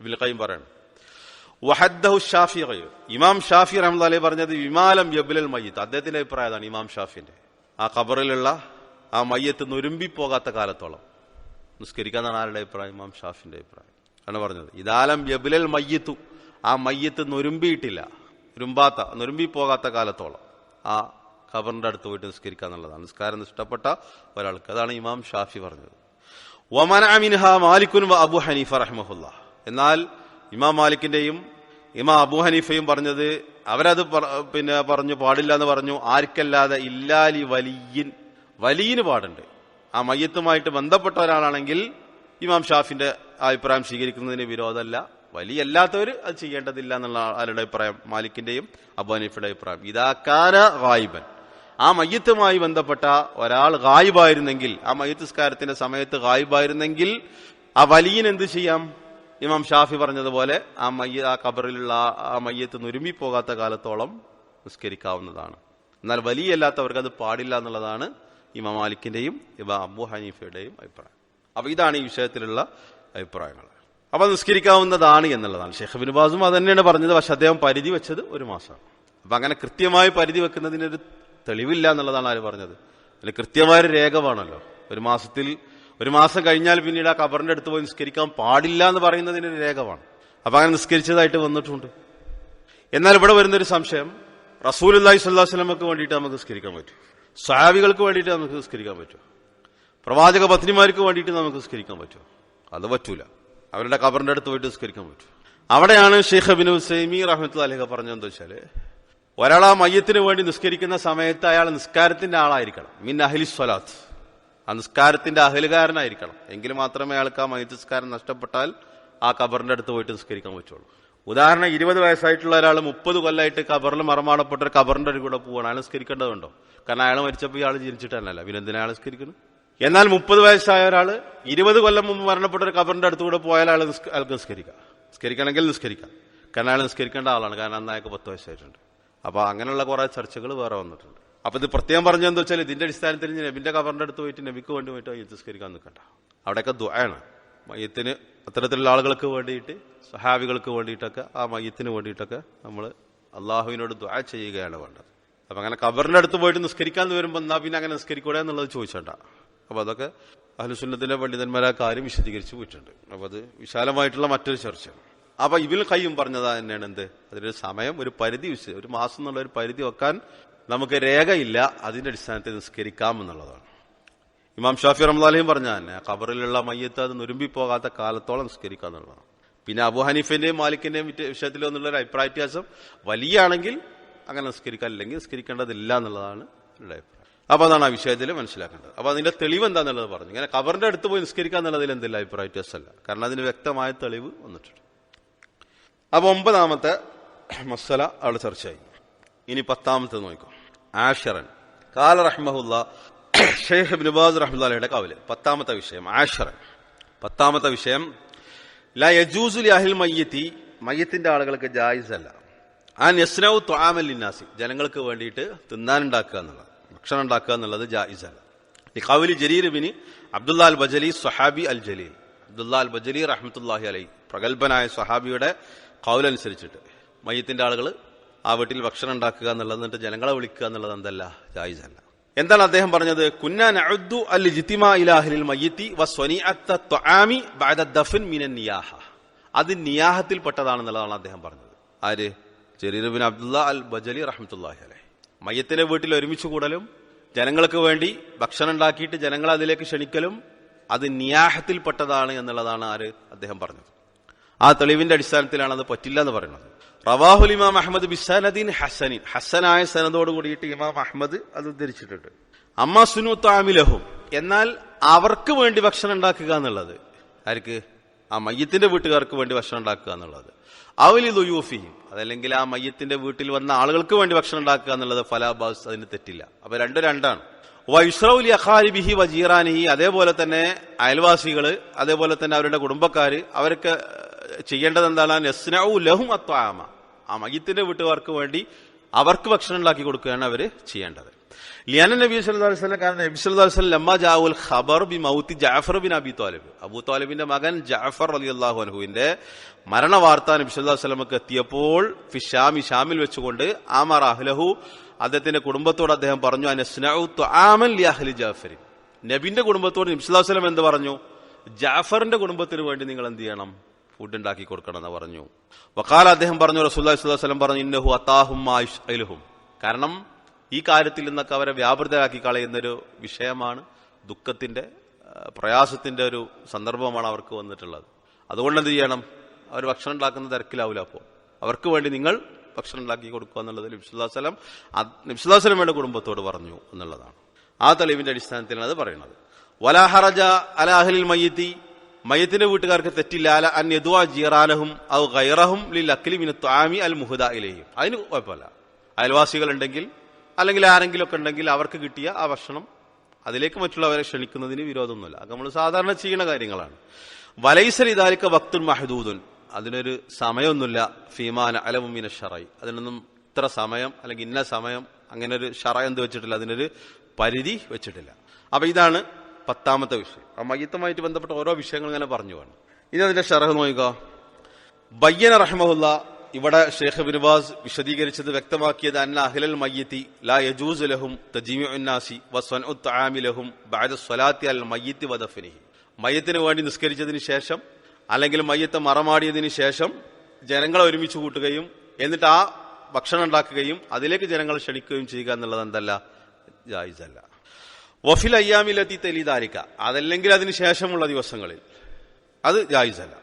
വിൽക്കയും പറയാണ്. വഹദ്ദഹു ഷാഫി ഇമാം ഷാഫി റഹ്മദ് പറഞ്ഞത് വിമാലം യബുലൽ മയ്യത്ത്. അദ്ദേഹത്തിന്റെ അഭിപ്രായമാണ് ഇമാം ഷാഫിന്റെ. ആ ഖബറിലുള്ള ആ മയ്യത്ത് നൊരുമ്പിപ്പോകാത്ത കാലത്തോളം. നിസ്കരിക്കാന്നാണ് ആരുടെ അഭിപ്രായം? ഇമാം ഷാഫിന്റെ അഭിപ്രായം. ആണ് പറഞ്ഞത്. ഇതാലം യബുലൽ മയ്യത്തു. ആ മയ്യത്ത് നൊരുമ്പിയിട്ടില്ല. നൊരുമ്പാത്ത നൊരുമ്പിപ്പോകാത്ത കാലത്തോളം. ആ ഖബറിന്റെ അടുത്ത് പോയിട്ട് നിസ്കരിക്കുക എന്നുള്ളതാണ് നിസ്കാരം ഇഷ്ടപ്പെട്ട ഒരാൾക്ക്. അതാണ് ഇമാം ഷാഫി പറഞ്ഞത്. ഒമന മിൻഹ മാലിക്കുൻ അബു ഹനീഫ റഹ്മഹുല്ല. എന്നാൽ ഇമാം മാലിക്കിന്റെയും ഇമാം അബു ഹനീഫയും പറഞ്ഞത് അവരത് പിന്നെ പറഞ്ഞു പാടില്ല എന്ന് പറഞ്ഞു. ആർക്കല്ലാതെ ഇല്ലാലി വലിയിൻ. വലിയിന് പാടുണ്ട്. ആ മയ്യത്തുമായിട്ട് ബന്ധപ്പെട്ട ഒരാളാണെങ്കിൽ ഇമാം ഷാഫിന്റെ അഭിപ്രായം സ്വീകരിക്കുന്നതിന് വിരോധമല്ല. വലിയല്ലാത്തവർ അത് ചെയ്യേണ്ടതില്ല എന്നുള്ള ആളുടെ അഭിപ്രായം മാലിക്കിന്റെയും അബൂഹനീഫയുടെ അഭിപ്രായം. ഇതാക്കാന ഗായിബൻ. ആ മയ്യത്തുമായി ബന്ധപ്പെട്ട ഒരാൾ ഗായിബായിരുന്നെങ്കിൽ ആ മയ്യത്തുസ്കാരത്തിന്റെ സമയത്ത് ഗായിബായിരുന്നെങ്കിൽ ആ വലിയൻ എന്ത് ചെയ്യാം? ഇമാം ഷാഫി പറഞ്ഞതുപോലെ ആ മയ്യ ആ കബറിലുള്ള ആ- മയ്യത്ത് നുരുമ്പി പോകാത്ത കാലത്തോളം നിസ്കരിക്കാവുന്നതാണ്. എന്നാൽ വലിയല്ലാത്തവർക്ക് അത് പാടില്ല എന്നുള്ളതാണ് ഇമാം മാലിക്കിന്റെയും ഇമാം അബു ഹനീഫയുടെയും അഭിപ്രായം. അപ്പൊ ഇതാണ് ഈ വിഷയത്തിലുള്ള അഭിപ്രായങ്ങൾ. അപ്പൊ നിസ്കരിക്കാവുന്നതാണ് എന്നുള്ളതാണ്. ഷെയ്ഖ് ബിനുബാസും അത് തന്നെയാണ് പറഞ്ഞത്. പക്ഷെ അദ്ദേഹം പരിധി വെച്ചത് ഒരു മാസമാണ്. അപ്പൊ അങ്ങനെ കൃത്യമായി പരിധി വെക്കുന്നതിനൊരു തെളിവില്ല എന്നുള്ളതാണ് ആര് പറഞ്ഞത്. അതിന് കൃത്യമായൊരു രേഖ വേണമല്ലോ. ഒരു മാസത്തിൽ ഒരു മാസം കഴിഞ്ഞാൽ പിന്നീട് ആ കബറിന്റെ അടുത്ത് പോയി നിസ്കരിക്കാൻ പാടില്ല എന്ന് പറയുന്നതിന് ഒരു രേഖമാണ് അപ്പൊ അങ്ങനെ നിസ്കരിച്ചതായിട്ട് വന്നിട്ടുണ്ട്. എന്നാൽ ഇവിടെ വരുന്നൊരു സംശയം റസൂൽ അല്ലാഹി സ്വല്ലാസ്ലമക്ക് വേണ്ടിയിട്ട് നമുക്ക് നിസ്കരിക്കാൻ പറ്റും. സഹാബികൾക്ക് വേണ്ടിയിട്ട് നമുക്ക് നിസ്കരിക്കാൻ പറ്റും. പ്രവാചക പത്നിമാർക്ക് വേണ്ടിയിട്ട് നമുക്ക് നിസ്കരിക്കാൻ പറ്റും. അത് പറ്റൂല. അവരുടെ കബറിന്റെ അടുത്ത് പോയിട്ട് നിസ്കരിക്കാൻ പറ്റും. അവിടെയാണ് ഷെയ്ഖ് ബിൻ ഹുസൈമി റഹ്മത്ത് അലഹ പറഞ്ഞതെന്ന് വെച്ചാൽ ഒരാൾ ആ മയ്യത്തിന് വേണ്ടി നിസ്കരിക്കുന്ന സമയത്ത് അയാൾ നിസ്കാരത്തിന്റെ ആളായിരിക്കണം. മിൻ അഹ്ലി സ്വലാത്ത്. ആ നിസ്കാരത്തിന്റെ അഹലുകാരനായിരിക്കണം എങ്കിൽ മാത്രമേ അയാൾക്ക് ആ മയ്യത്ത് നഷ്ടപ്പെട്ടാൽ ആ കബറിന്റെ അടുത്ത് പോയിട്ട് നിസ്കരിക്കാൻ പറ്റുള്ളൂ. ഉദാഹരണം ഇരുപത് വയസ്സായിട്ടുള്ള ഒരാൾ മുപ്പത് കൊല്ലമായിട്ട് കബറിൽ മറമാടപ്പെട്ട ഒരു കബറിന്റെ ഒരു കൂടെ പോവാണ്. അയാൾ നിസ്കരിക്കേണ്ടതുണ്ടോ കാരണം അയാൾ മരിച്ചപ്പോൾ ഇയാൾ ജനിച്ചിട്ടല്ല പിന്നെ എന്തിനാ അയാൾ നിസ്കരിക്കുന്നത് എന്നാൽ മുപ്പത് വയസ്സായ ഒരാൾ ഇരുപത് കൊല്ലം മുമ്പ് മരണപ്പെട്ട ഒരു കബറിന്റെ അടുത്ത് കൂടെ പോയാൽ അയാൾ അയാൾക്ക് നിസ്കരിക്കാം. നിസ്കരിക്കണമെങ്കിൽ നിസ്കരിക്കാം. കാരണം അയാൾ നിസ്കരിക്കേണ്ട ആളാണ്. കാരണം അന്ന് അയാൾക്ക് പത്ത് വയസ്സായിട്ടുണ്ട്. അപ്പോൾ അങ്ങനെയുള്ള കുറേ ചർച്ചകൾ വേറെ വന്നിട്ടുണ്ട്. അപ്പൊ ഇത് പ്രത്യേകം പറഞ്ഞെന്ന് വെച്ചാൽ ഇതിന്റെ അടിസ്ഥാനത്തിൽ നബിന്റെ കബറിന്റെ അടുത്ത് പോയിട്ട് നബിക്ക് വേണ്ടി പോയിട്ട് മയ്യത്ത് നിൽക്കണ്ട. അവിടെയൊക്കെ ദ്വയാണ് മയ്യത്തിന് അത്തരത്തിലുള്ള ആളുകൾക്ക് വേണ്ടിയിട്ട് സഹാബികൾക്ക് വേണ്ടിയിട്ടൊക്കെ ആ മയ്യത്തിന് വേണ്ടിയിട്ടൊക്കെ നമ്മൾ അള്ളാഹുവിനോട് ദ്വാ ചെയ്യുകയാണ് വേണ്ടത്. അപ്പൊ അങ്ങനെ കബറിന്റെ അടുത്ത് പോയിട്ട് നിസ്കരിക്കാൻ വരുമ്പോൾ എന്നാ പിന്നെ അങ്ങനെ നിസ്കരിക്കൂടെ എന്നുള്ളത് ചോദിച്ചേണ്ട. അപ്പൊ അതൊക്കെ അഹ്ലുസുന്നത്തിന്റെ പണ്ഡിതന്മാർ ആ കാര്യം വിശദീകരിച്ചു പോയിട്ടുണ്ട്. അപ്പൊ അത് വിശാലമായിട്ടുള്ള മറ്റൊരു ചർച്ചയാണ്. അപ്പൊ ഇവൽ കയ്യും പറഞ്ഞതാ തന്നെയാണ് എന്ത്? അതിനൊരു സമയം ഒരു പരിധി ഒരു മാസം എന്നുള്ള ഒരു പരിധി വെക്കാൻ നമുക്ക് രേഖയില്ല അതിന്റെ അടിസ്ഥാനത്തിൽ നിസ്കരിക്കാം എന്നുള്ളതാണ് ഇമാം ഷാഫി റംലാലയും പറഞ്ഞ തന്നെ ഖബറിലുള്ള മയ്യത്ത് അത് നുരുമ്പി പോകാത്ത കാലത്തോളം നിസ്കരിക്കുക എന്നുള്ളതാണ് പിന്നെ അബു ഹനീഫിന്റെയും മാലിക്കിന്റെയും വിഷയത്തിൽ എന്നുള്ള ഒരു അഭിപ്രായ വ്യത്യാസം വലിയാണെങ്കിൽ അങ്ങനെ നിസ്കരിക്കാൻ അല്ലെങ്കിൽ നിസ്കരിക്കേണ്ടതില്ല എന്നുള്ളതാണ് ഒരു അഭിപ്രായം. അപ്പോൾ അതാണ് ആ വിഷയത്തിൽ മനസ്സിലാക്കേണ്ടത്. അപ്പോൾ അതിന്റെ തെളിവ് എന്താണെന്നുള്ളത് പറഞ്ഞു. ഇങ്ങനെ ഖബറിന്റെ അടുത്ത് പോയി നിസ്കരിക്കുക എന്നുള്ളതിൽ എന്തില്ല അഭിപ്രായ വ്യത്യാസമല്ല. കാരണം അതിന് വ്യക്തമായ തെളിവ് വന്നിട്ടുണ്ട്. അപ്പോൾ ഒമ്പതാമത്തെ മസല അവിടെ ചർച്ചയായി. ഇനി പത്താമത്തെ നോക്കൂ ആഷറൻ. കാല റഹ്മഹുല്ല ഷെയ്ഖ് ബിനുബാസ് റഹ്മുല്ലയുടെ കവൽ. പത്താമത്തെ വിഷയം ആഷറൻ. പത്താമത്തെ വിഷയം ല യജൂസുലി അഹിൽ മയ്യത്തി. മയ്യത്തിന്റെ ആളുകൾക്ക് ജായിസ് അല്ല ആ നെസ്നൌ ത്വാമല്ലിന്നാസി ജനങ്ങൾക്ക് വേണ്ടിയിട്ട് തിന്നാനുണ്ടാക്കുക എന്നുള്ളത് ഭക്ഷണം ഉണ്ടാക്കുക എന്നുള്ളത് ജായിസ് അല്ല ഈ കവലി Jarir bin Abdullah al Bajali സ്വഹാബി അൽ ജലീൽ അബ്ദുല്ല അൽ ബജലി റഹ്മത്തുല്ലാഹി അലൈ പ്രഗത്ഭനായ സ്വഹാബിയുടെ കൗലനുസരിച്ചിട്ട് മയ്യത്തിന്റെ ആളുകൾ ആ വീട്ടിൽ ഭക്ഷണം ഉണ്ടാക്കുക എന്നുള്ളത് എന്നിട്ട് ജനങ്ങളെ വിളിക്കുക എന്നുള്ളത് എന്തല്ല ജായിസല്ല. എന്താണ് അദ്ദേഹം പറഞ്ഞത്? കുന്നാ നഅദ്ദു അൽ അത് അദ്ദേഹം പറഞ്ഞത്. ആര്? Jarir bin Abdullah al Bajali റഹ്മത്തുല്ലാഹി അലൈഹി. മയ്യത്തിന്റെ വീട്ടിൽ ഒരുമിച്ച് കൂടലും ജനങ്ങൾക്ക് വേണ്ടി ഭക്ഷണം ഉണ്ടാക്കിയിട്ട് ജനങ്ങളെ അതിലേക്ക് ക്ഷണിക്കലും അത് നിയാഹത്തിൽപ്പെട്ടതാണ് എന്നുള്ളതാണ് ആര്? അദ്ദേഹം പറഞ്ഞത്. ആ തെളിവിന്റെ അടിസ്ഥാനത്തിലാണ് അത് പറ്റില്ല എന്ന് പറയുന്നത്. റവാഹുൽ ഇമാം അഹമ്മദ് ബിസനദീൻ ഹസനിൻ. ഹസനായ സനദോട് കൂടിയിട്ട് ഇമാം അഹമ്മദ് അത് ഉദ്ധരിച്ചിട്ടുണ്ട്. അമ്മ സുനു താമിലഹും. എന്നാൽ അവർക്ക് വേണ്ടി ഭക്ഷണം ഉണ്ടാക്കുക എന്നുള്ളത്. ആർക്ക്? ആ മയ്യത്തിന്റെ വീട്ടുകാർക്ക് വേണ്ടി ഭക്ഷണം ഉണ്ടാക്കുക എന്നുള്ളത്. അവലി ദുയൂഫിയും അതല്ലെങ്കിൽ ആ മയ്യത്തിന്റെ വീട്ടിൽ വന്ന ആളുകൾക്ക് വേണ്ടി ഭക്ഷണം ഉണ്ടാക്കുക എന്നുള്ളത് ഫലാബാസ് അതിന് തെറ്റില്ല. അപ്പൊ രണ്ടും രണ്ടാണ്. വൈഷ്രൗലി അഖാരിബിഹി വജീറാനിഹി അതേപോലെ തന്നെ അയൽവാസികൾ അതേപോലെ തന്നെ അവരുടെ കുടുംബക്കാർ അവരൊക്കെ ചെയ്യേണ്ടത് എന്താണ്? ലഹും അത്വാമ ആ മയ്യത്തിന്റെ വീട്ടുകാർക്ക് വേണ്ടി അവർക്ക് ഭക്ഷണം ഉണ്ടാക്കി കൊടുക്കുകയാണ് അവർ ചെയ്യേണ്ടത്. ലിയാന നബി വസല്ലം കാരണം നബി സല്ലാസ്ലം ലമ്മ ജാവുൽ ഖബർ ബി മൗത്തി Jafar bin Abi Talib. Abu ത്വാലിബിന്റെ മകൻ ജഅഫർ റളിയല്ലാഹു അൻഹുവിന്റെ മരണ വാർത്ത നബി വസല്ലമക്ക് എത്തിയപ്പോൾ ഫിഷാമി ഷാമിൽ വെച്ചുകൊണ്ട് ആമർ അഹ്ലഹു അദ്ദേഹത്തിന്റെ കുടുംബത്തോട് അദ്ദേഹം പറഞ്ഞു ജാഫർ നബിന്റെ കുടുംബത്തോട് നബി എന്ത് പറഞ്ഞു? ജാഫറിന്റെ കുടുംബത്തിന് വേണ്ടി നിങ്ങൾ എന്ത് ചെയ്യണം? ഫുഡ് ഉണ്ടാക്കി കൊടുക്കണം എന്ന് പറഞ്ഞു. വക്കാല അദ്ദേഹം പറഞ്ഞു റസൂല്ലി അലൈഹി പറഞ്ഞു ഇന്നഹു അത്താഹും മായിഷ്അലുഹും കാരണം ഈ കാര്യത്തിൽ നിന്നൊക്കെ അവരെ വ്യാപൃതരാക്കി കളയുന്നൊരു വിഷയമാണ് ദുഃഖത്തിന്റെ പ്രയാസത്തിന്റെ ഒരു സന്ദർഭമാണ് അവർക്ക് വന്നിട്ടുള്ളത്. അതുകൊണ്ട് എന്ത് ചെയ്യണം? അവർ ഭക്ഷണം ഉണ്ടാക്കുന്ന തിരക്കിലാവില്ല അപ്പോൾ. അവർക്ക് വേണ്ടി നിങ്ങൾ ഭക്ഷണം ഉണ്ടാക്കി കൊടുക്കുക എന്നുള്ളത് നബ്സുല്ലാസ്ലം നബ്സുല്ലാസ്ലമയുടെ കുടുംബത്തോട് പറഞ്ഞു എന്നുള്ളതാണ്. ആ തെളിവിന്റെ അടിസ്ഥാനത്തിലാണ് അത് പറയുന്നത്. വലാഹറജ അലാഹലിൽ മയ്യത്തി മയ്യത്തിന്റെ വീട്ടുകാർക്ക് തെറ്റില്ല. അല അൻ യദുവാ ജീറാനഹും ഔ ഗൈറഹും ലിൽ അക്ലി മിന ത്വാമി അൽ മുഹദ ഇലയും അതിന് കുഴപ്പമില്ല. അയൽവാസികൾ ഉണ്ടെങ്കിൽ അല്ലെങ്കിൽ ആരെങ്കിലും ഒക്കെ ഉണ്ടെങ്കിൽ അവർക്ക് കിട്ടിയ ആ ഭക്ഷണം അതിലേക്ക് മറ്റുള്ളവരെ ക്ഷണിക്കുന്നതിന് വിരോധമൊന്നുമില്ല. അത് നമ്മൾ സാധാരണ ചെയ്യുന്ന കാര്യങ്ങളാണ്. വലൈസൽ ഇതാലിക്ക ഭക്തുൻ മഹദൂദുൻ. അതിനൊരു സമയമൊന്നുമില്ല. ഫീമാന അലമുമിന ഷറായി. അതിനൊന്നും ഇത്ര സമയം അല്ലെങ്കിൽ ഇന്ന സമയം അങ്ങനെ ഒരു ഷറ എന്ത് വെച്ചിട്ടില്ല. അതിനൊരു പരിധി വെച്ചിട്ടില്ല. അപ്പൊ ഇതാണ് പത്താമത്തെ വിഷയം. ആ മയ്യത്തുമായിട്ട് ബന്ധപ്പെട്ട ഓരോ വിഷയങ്ങൾ ഇങ്ങനെ പറഞ്ഞു വേണം ഇനി അതിന്റെ ഷറഹ് നോക്കുക. ബയ്യന റഹ്മുല്ല ഇവിടെ ഷേഖ് ബിനുബാസ് വിശദീകരിച്ചത് വ്യക്തമാക്കിയത് അന്ന അഹ്ലൽ മയ്യത്തി ലാ യജൂസ് ലഹും തജീമി ഉന്നാസി വസ്വൻഉ തആമി ലഹും ബഅദ സ്വലാത്തി അൽ മയ്യത്തി വദഫനിഹി മയ്യത്തിന് വേണ്ടി നിസ്കരിച്ചതിന് ശേഷം അല്ലെങ്കിൽ മയ്യത്തെ മറമാടിയതിന് ശേഷം ജനങ്ങളെ ഒരുമിച്ച് കൂട്ടുകയും എന്നിട്ട് ആ ഭക്ഷണം ഉണ്ടാക്കുകയും അതിലേക്ക് ജനങ്ങളെ ക്ഷണിക്കുകയും ചെയ്യുക എന്നുള്ളത് എന്തല്ല? ജായിസല്ല. വഫിൽ അയ്യാമിലെത്തി തെലിദാരിക്ക അതല്ലെങ്കിൽ അതിന് ശേഷമുള്ള ദിവസങ്ങളിൽ. അത് ജായിസല്ല.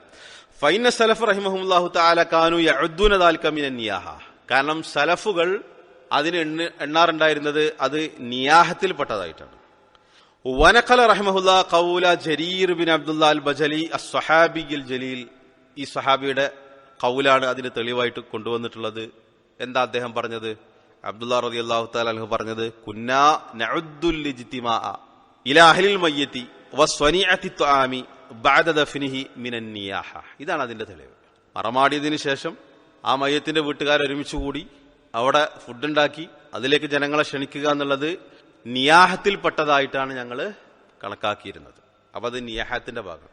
ഫൈന സലഫ് റഹിമഹുല്ലാഹു താല കാനു യഅദ്ദൂന ദാലിക മിനൻ നിയാഹ. കാരണം സലഫുകൾ അതിന് എണ്ണ എണ്ണാറുണ്ടായിരുന്നത് അത് നിയാഹത്തിൽപ്പെട്ടതായിട്ടാണ്. വനഖല റഹിമഹുല്ല കൗല Jarir bin Abdullah al Bajali Gill ജലീൽ. ഈ സ്വഹാബിയുടെ കൗലാണ് അതിന് തെളിവായിട്ട് കൊണ്ടുവന്നിട്ടുള്ളത്. എന്താ അദ്ദേഹം പറഞ്ഞത്? അബ്ദുല്ല റതി അള്ളാഹു താലു പറഞ്ഞത് മയ്യത്തി മിനൻ ഇതാണ് അതിന്റെ തെളിവ്. മറമാടിയതിന് ശേഷം ആ മയ്യത്തിന്റെ വീട്ടുകാർ ഒരുമിച്ച് കൂടി അവിടെ ഫുഡ് ഉണ്ടാക്കി അതിലേക്ക് ജനങ്ങളെ ക്ഷണിക്കുക എന്നുള്ളത് നിയാഹത്തിൽപ്പെട്ടതായിട്ടാണ് ഞങ്ങൾ കണക്കാക്കിയിരുന്നത്. അപ്പൊ അത് നിയാഹത്തിന്റെ ഭാഗം.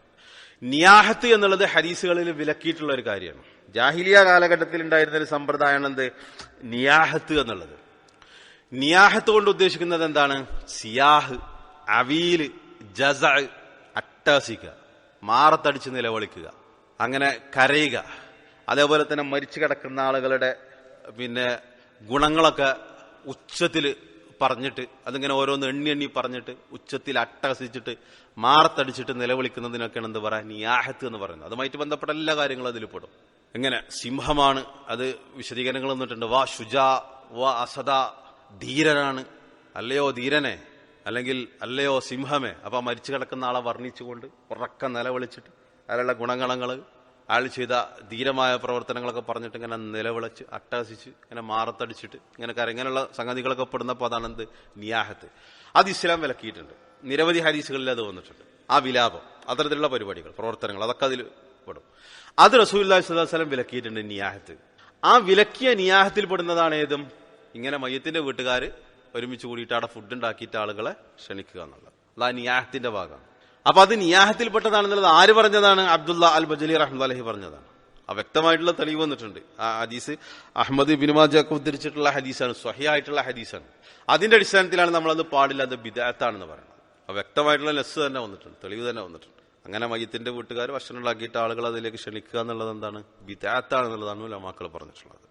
നിയാഹത്ത് എന്നുള്ളത് ഹരീസുകളിൽ വിലക്കിയിട്ടുള്ള ഒരു കാര്യമാണ്. ജാഹിലിയ കാലഘട്ടത്തിൽ ഉണ്ടായിരുന്ന ഒരു സമ്പ്രദായമാണ് എന്ത്? നിയാഹത്ത് എന്നുള്ളത്. നിയാഹത്ത് കൊണ്ട് ഉദ്ദേശിക്കുന്നത് എന്താണ്? സിയാഹ് അവീൽ ജസ അട്ടഹസിക്കുക മാറത്തടിച്ച് നിലവിളിക്കുക അങ്ങനെ കരയുക. അതേപോലെ തന്നെ മരിച്ചു കിടക്കുന്ന ആളുകളുടെ പിന്നെ ഗുണങ്ങളൊക്കെ ഉച്ചത്തിൽ പറഞ്ഞിട്ട് അതിങ്ങനെ ഓരോന്ന് എണ്ണി എണ്ണി പറഞ്ഞിട്ട് ഉച്ചത്തിൽ അട്ടഹസിച്ചിട്ട് മാറത്തടിച്ചിട്ട് നിലവിളിക്കുന്നതിനൊക്കെയാണ് എന്ത് പറയാ നിയാഹത്ത് എന്ന് പറയുന്നത്. അതുമായിട്ട് ബന്ധപ്പെട്ട എല്ലാ കാര്യങ്ങളും അതിൽ പെടും. എങ്ങനെ? സിംഹമാണ്. അത് വിശദീകരണങ്ങൾ വന്നിട്ടുണ്ട് വാ ശുജ വാ അസദ ധീരനാണ്. അല്ലയോ ധീരനെ? അല്ലെങ്കിൽ അല്ലയോ സിംഹമേ? അപ്പൊ മരിച്ചു കിടക്കുന്ന ആളെ വർണിച്ചുകൊണ്ട് ഉറക്കം നിലവിളിച്ചിട്ട് അയാളുടെ ഗുണഗണങ്ങൾ അയാൾ ചെയ്ത ധീരമായ പ്രവർത്തനങ്ങളൊക്കെ പറഞ്ഞിട്ട് ഇങ്ങനെ നിലവിളിച്ച് അട്ടഹസിച്ച് ഇങ്ങനെ മാറത്തടിച്ചിട്ട് ഇങ്ങനെ ഇങ്ങനെയുള്ള സംഗതികളൊക്കെ പെടുന്നപ്പോൾ അതാണ് എന്ത്? നിയാഹത്ത്. അത് ഇസ്ലാം വിലക്കിയിട്ടുണ്ട്. നിരവധി ഹരീസുകളിൽ അത് വന്നിട്ടുണ്ട്. ആ വിലാപം അത്തരത്തിലുള്ള പരിപാടികൾ പ്രവർത്തനങ്ങൾ അതൊക്കെ അതിൽ പെടും അത് റസൂല്ലാ സ്വലം വിലക്കിയിട്ടുണ്ട് നിയാഹത്ത്. ആ വിലക്കിയ നിയാഹത്തിൽ പെടുന്നതാണ് ഏതും? ഇങ്ങനെ മയ്യത്തിന്റെ വീട്ടുകാർ ഒരുമിച്ച് കൂടിയിട്ട് അവിടെ ഫുഡ് ഉണ്ടാക്കിയിട്ട് ആളുകളെ ക്ഷണിക്കുക എന്നുള്ളത്. അത് ആ നിയാഹത്തിന്റെ ഭാഗമാണ്. അപ്പൊ അത് നിയാഹത്തിൽപ്പെട്ടതാണെന്നുള്ളത് ആര് പറഞ്ഞതാണ്? അബ്ദുള്ള അൽ ബജലി റഹ്മലഹി പറഞ്ഞതാണ്. ആ വ്യക്തമായിട്ടുള്ള തെളിവ് വന്നിട്ടുണ്ട്. ആ ഹദീസ് അഹമ്മദ് ബിനുമാജൊക്കെ ഉദ്ധരിച്ചിട്ടുള്ള ഹദീസാണ് സ്വഹിയായിട്ടുള്ള ഹദീസാണ്. അതിന്റെ അടിസ്ഥാനത്തിലാണ് നമ്മളത് പാടില്ല അത് ബിദാത്താണെന്ന് പറയുന്നത്. ആ വ്യക്തമായിട്ടുള്ള ലെസ് തന്നെ വന്നിട്ടുണ്ട് തെളിവ് തന്നെ വന്നിട്ടുണ്ട്. അങ്ങനെ മയ്യത്തിന്റെ വീട്ടുകാർ ഭക്ഷണം ഉണ്ടാക്കിയിട്ട് ആളുകൾ അതിലേക്ക് ക്ഷണിക്കുക എന്നുള്ളത് എന്താണ്? വിദാത്താണെന്നുള്ളതാണ് ലമാക്കൾ പറഞ്ഞിട്ടുള്ളത്.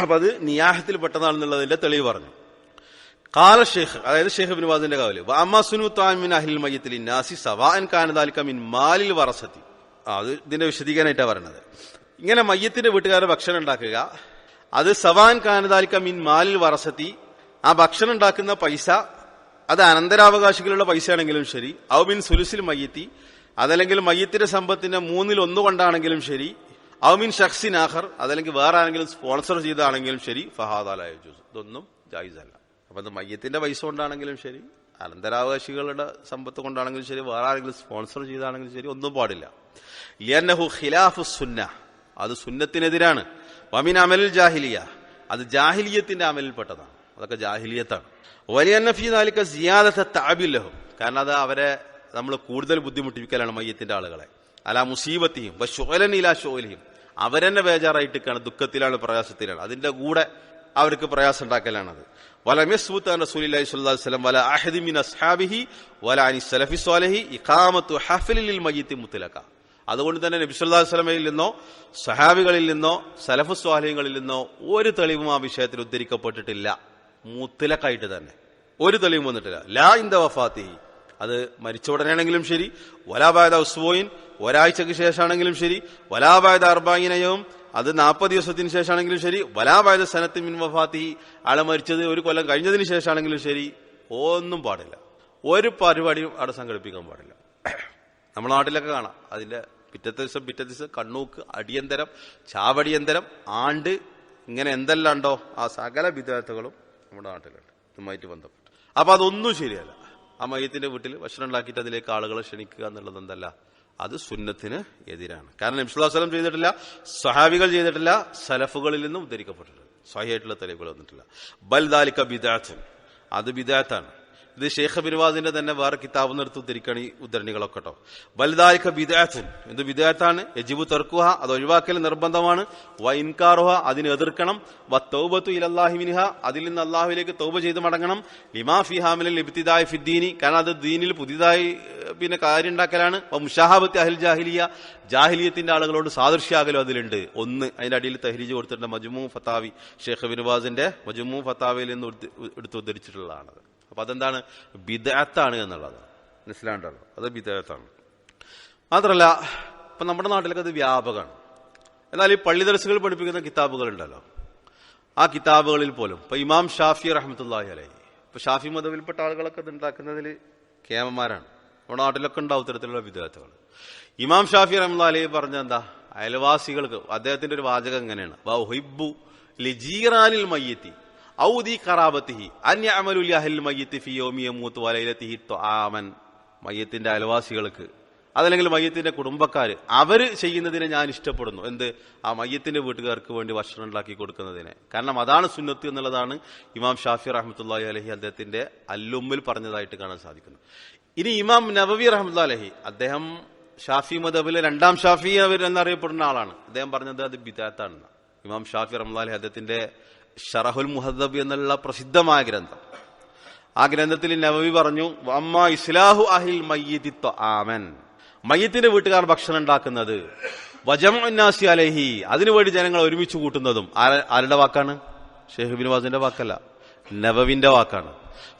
അപ്പൊ അത് നിയാഹത്തിൽ പെട്ടതാണെന്നുള്ളതിന്റെ തെളിവ് പറഞ്ഞു. കാല ഷേഖ് അതായത് ഷെയ്ഖ് ബിൻവാദിന്റെ കാവൽ താമിൻ അഹിൽ മിൻ മാലിൽ വറസത്തി. അത് ഇതിന്റെ വിശദീകരണമായിട്ടാണ് പറയുന്നത് ഇങ്ങനെ മയ്യത്തിന്റെ വീട്ടുകാരെ ഭക്ഷണം ഉണ്ടാക്കുക അത് സവാൻ കാനദാലിക്ക മിൻ മാലിൽ വറസത്തി ആ ഭക്ഷണം ഉണ്ടാക്കുന്ന പൈസ അത് അനന്തരാവകാശികളുള്ള പൈസയാണെങ്കിലും ശരി ഔ ബിൻ സുലുസിൽ മയ്യത്തി അതല്ലെങ്കിൽ മയ്യത്തിന്റെ സമ്പത്തിന്റെ മൂന്നിൽ ഒന്ന് കൊണ്ടാണെങ്കിലും ശരി. ഔമിൻ മിൻ ഷഖ്സിൻ ആഹർ അതല്ലെങ്കിൽ വേറെ ആരെങ്കിലും സ്പോൺസർ ചെയ്താണെങ്കിലും ശരി. ഫഹാദാലായ ജൂസ് ഇതൊന്നും ജായിസല്ല. അപ്പൊ അത് മയ്യത്തിന്റെ പൈസ കൊണ്ടാണെങ്കിലും ശരി. അനന്തരാവകാശികളുടെ സമ്പത്ത് കൊണ്ടാണെങ്കിലും ശരി. വേറെ ആരെങ്കിലും സ്പോൺസർ ചെയ്താണെങ്കിലും ശരി. ഒന്നും പാടില്ല. ലിയന്നഹു ഖിലാഫു സുന്ന. അത് സുന്നത്തിനെതിരാണ്. വമിൻ അമലിൽ ജാഹിലിയ. അത് ജാഹിലിയത്തിന്റെ അമലിൽപ്പെട്ടതാണ്. അതൊക്കെ ജാഹിലിയത്താണ്. വലിയ നഫീ സിയാദത്തെ താബില്ലഹും കാരണം അത് അവരെ നമ്മൾ കൂടുതൽ ബുദ്ധിമുട്ടിപ്പിക്കലാണ് മയ്യത്തിന്റെ ആളുകളെ. അല മുസീബത്തിയും വശോലനില ഷോലിയും അവരെന്നെ ബേജാറായിട്ടിക്കാണ് ദുഃഖത്തിലാണ് പ്രയാസത്തിലാണ്. അതിന്റെ കൂടെ അവർക്ക് പ്രയാസം ഉണ്ടാക്കലാണത്. വല മിസ്ബുത്ത് റസൂലി വല അഹദിമിൻ അസ്ഹാബിഹി വല അനി സലഫി സ്വാലഹി ഇഖാമത്തു ഹഫലിൽ മയ്യത്തി മുത്തലക്ക അതുകൊണ്ട് തന്നെ നബിസുല്ലാഹു സ്വലമയിൽ നിന്നോ സഹാബികളിൽ നിന്നോ സലഫ് സ്വാലഹ്യങ്ങളിൽ നിന്നോ ഒരു തെളിവും ആ വിഷയത്തിൽ ഉദ്ധരിക്കപ്പെട്ടിട്ടില്ല. മുത്തലക്കായിട്ട് തന്നെ. ഒരു തെളിവും വന്നിട്ടില്ല. ലാ ഇന്ത വഫാത്തി അത് മരിച്ച ഉടനെയാണെങ്കിലും ശരി. വലാബായത ഉസ്വോയിൻ ഒരാഴ്ചക്ക് ശേഷമാണെങ്കിലും ശരി. വലാബായത അർബായിനയവും അത് നാൽപ്പത് ദിവസത്തിന് ശേഷമാണെങ്കിലും ശരി. വലാബായത സനത്ത് മിൻ വഫാത്തിഹി ആളെ മരിച്ചത് ഒരു കൊല്ലം കഴിഞ്ഞതിന് ശേഷമാണെങ്കിലും ശരി. ഒന്നും പാടില്ല. ഒരു പരിപാടിയും അവിടെ സംഘടിപ്പിക്കാൻ പാടില്ല. നമ്മുടെ നാട്ടിലൊക്കെ കാണാം. അതിന്റെ പിറ്റത്തെ ദിവസം പിറ്റത്തെ ദിവസം കണ്ണൂക്ക് അടിയന്തരം ചാവടിയന്തരം ആണ്ട് ഇങ്ങനെ എന്തെല്ലാം ഉണ്ടോ ആ സകല വിദ്യാർത്ഥികളും നമ്മുടെ നാട്ടിലുണ്ട്. ഇതുമായിട്ട് ബന്ധപ്പെട്ട്. അപ്പൊ അതൊന്നും ശരിയല്ല. ആ മയത്തിന്റെ വീട്ടിൽ ഭക്ഷണം ഉണ്ടാക്കിയിട്ട് അതിലേക്ക് ആളുകളെ ക്ഷണിക്കുക എന്നുള്ളത് എന്തല്ല? അത് സുന്നത്തിന് എതിരാണ്. കാരണം നബ്സുല്ലാസ്ലം ചെയ്തിട്ടില്ല സഹാബികൾ ചെയ്തിട്ടില്ല സലഫുകളിൽ നിന്നും ഉദ്ധരിക്കപ്പെട്ടിട്ടുണ്ട് സ്വഹിയായിട്ടുള്ള തെളിവുകൾ വന്നിട്ടില്ല. ബൽദാലിക്ക ബിദാത്തൻ. അത് ബിദാത്താണ്. ഇത് ഷെയ്ഖ് ബിൻവാദിന്റെ തന്നെ വേറെ കിതാബ് നിർത്തി ഉദ്ധരിക്കണം ഈ ഉദ്ധരണികളൊക്കെ കേട്ടോ ബൽദാലിക്ക എന്ത് ബിദാത്താണ് യജിബു തെർക്കുഹ അത് ഒഴിവാക്കൽ നിർബന്ധമാണ്. വ അതിനെ എതിർക്കണം. വ തൗബത്തു ഇലല്ലാഹി മിൻഹ അതിൽ നിന്ന് അള്ളാഹുവിലേക്ക് തൗബ ചെയ്ത് മടങ്ങണം. ലിമാ ഫിഹാമിലെ ഹാമിലിൽ ഇബ്തിദായി ഫിദ്ദീനി കാരണം അത് ദീനിൽ പുതിയതായി പിന്നെ കാര്യം ഉണ്ടാക്കലാണ്. വ മുഷാഹാബത്തി അഹിൽ ജാഹിലിയ. ജാഹിലിയത്തിന്റെ ആളുകളോട് സാദൃശ്യാകലും അതിലുണ്ട്. ഒന്ന് അതിന്റെ അടിയിൽ തഹരീജ് കൊടുത്തിട്ടുണ്ട് മജുമു ഫത്താവി. ഷേഖ് ബിൻവാസിന്റെ മജുമു ഫത്താവിയിൽ നിന്ന് എടുത്ത് ഉദ്ധരിച്ചിട്ടുള്ളതാണത്. അപ്പൊ അതെന്താണ്? ബിദാത്താണ് എന്നുള്ളത് മനസ്സിലാണ്ടല്ലോ അത് ബിദാത്താണ് മാത്രല്ല ഇപ്പൊ നമ്മുടെ നാട്ടിലൊക്കെ അത് വ്യാപകമാണ്. എന്നാൽ ഈ പള്ളി ദർശകൾ പഠിപ്പിക്കുന്ന കിതാബുകൾ ഉണ്ടല്ലോ ആ കിതാബുകളിൽ പോലും ഇപ്പൊ ഇമാം ഷാഫി റഹമത്തല്ലാഹി അലൈഹി ഇപ്പൊ ഷാഫി മതവിൽപ്പെട്ട ആളുകളൊക്കെ ഇത് ഉണ്ടാക്കുന്നതിൽ കേമന്മാരാണ്. നമ്മുടെ നാട്ടിലൊക്കെ ഉണ്ടാവും ഇത്തരത്തിലുള്ള വിദ്യാർത്ഥികൾ ഇമാം ഷാഫി റഹ്മുല്ലാ അലൈഹി പറഞ്ഞ എന്താ? അയൽവാസികൾക്ക് അദ്ദേഹത്തിന്റെ ഒരു വാചകം എങ്ങനെയാണ്? വൗഹിബ്ബു ലിജീറാനിൽ മയ്യത്തി. അന്യ മയ്യത്തിന്റെ അയൽവാസികൾക്ക് അതല്ലെങ്കിൽ മയ്യത്തിന്റെ കുടുംബക്കാർ അവർ ചെയ്യുന്നതിനെ ഞാൻ ഇഷ്ടപ്പെടുന്നു. എന്ത്? ആ മയ്യത്തിന്റെ വീട്ടുകാർക്ക് വേണ്ടി ഭക്ഷണം ഉണ്ടാക്കി കൊടുക്കുന്നതിനെ. കാരണം അതാണ് സുന്നത്ത് എന്നുള്ളതാണ് ഇമാം ഷാഫി റഹ്മത്തുള്ളാഹി അലഹി അദ്ദേഹത്തിന്റെ അല്ലുമ്മിൽ പറഞ്ഞതായിട്ട് കാണാൻ സാധിക്കുന്നു. ഇനി ഇമാം നബവി അലഹി അദ്ദേഹം ഷാഫി മദബിലെ രണ്ടാം ഷാഫി അവർ എന്നറിയപ്പെടുന്ന ആളാണ്. അദ്ദേഹം പറഞ്ഞത് അത് ബിദാത്താണെന്ന് ഇമാം ഷാഫി റഹ്ലാലി അദ്ദേഹത്തിന്റെ ഷറഹുൽ മുഹദ്ദബ് എന്നുള്ള പ്രസിദ്ധമായ ഗ്രന്ഥം. ആ ഗ്രന്ഥത്തിൽ നവവി പറഞ്ഞു അമ്മ ഇസ്ലാഹു അഹിൽ മയ്യത്തിത്വ ആമൻ മയ്യത്തിന്റെ വീട്ടുകാർ ഭക്ഷണം ഉണ്ടാക്കുന്നത്. വജമുന്നാസി അലഹി. അതിനുവേണ്ടി ജനങ്ങൾ ഒരുമിച്ച് കൂട്ടുന്നതും ആരുടെ വാക്കാണ്? ഷെയ്ഖ് വാസിന്റെ വാക്കല്ല. നവവിന്റെ വാക്കാണ്.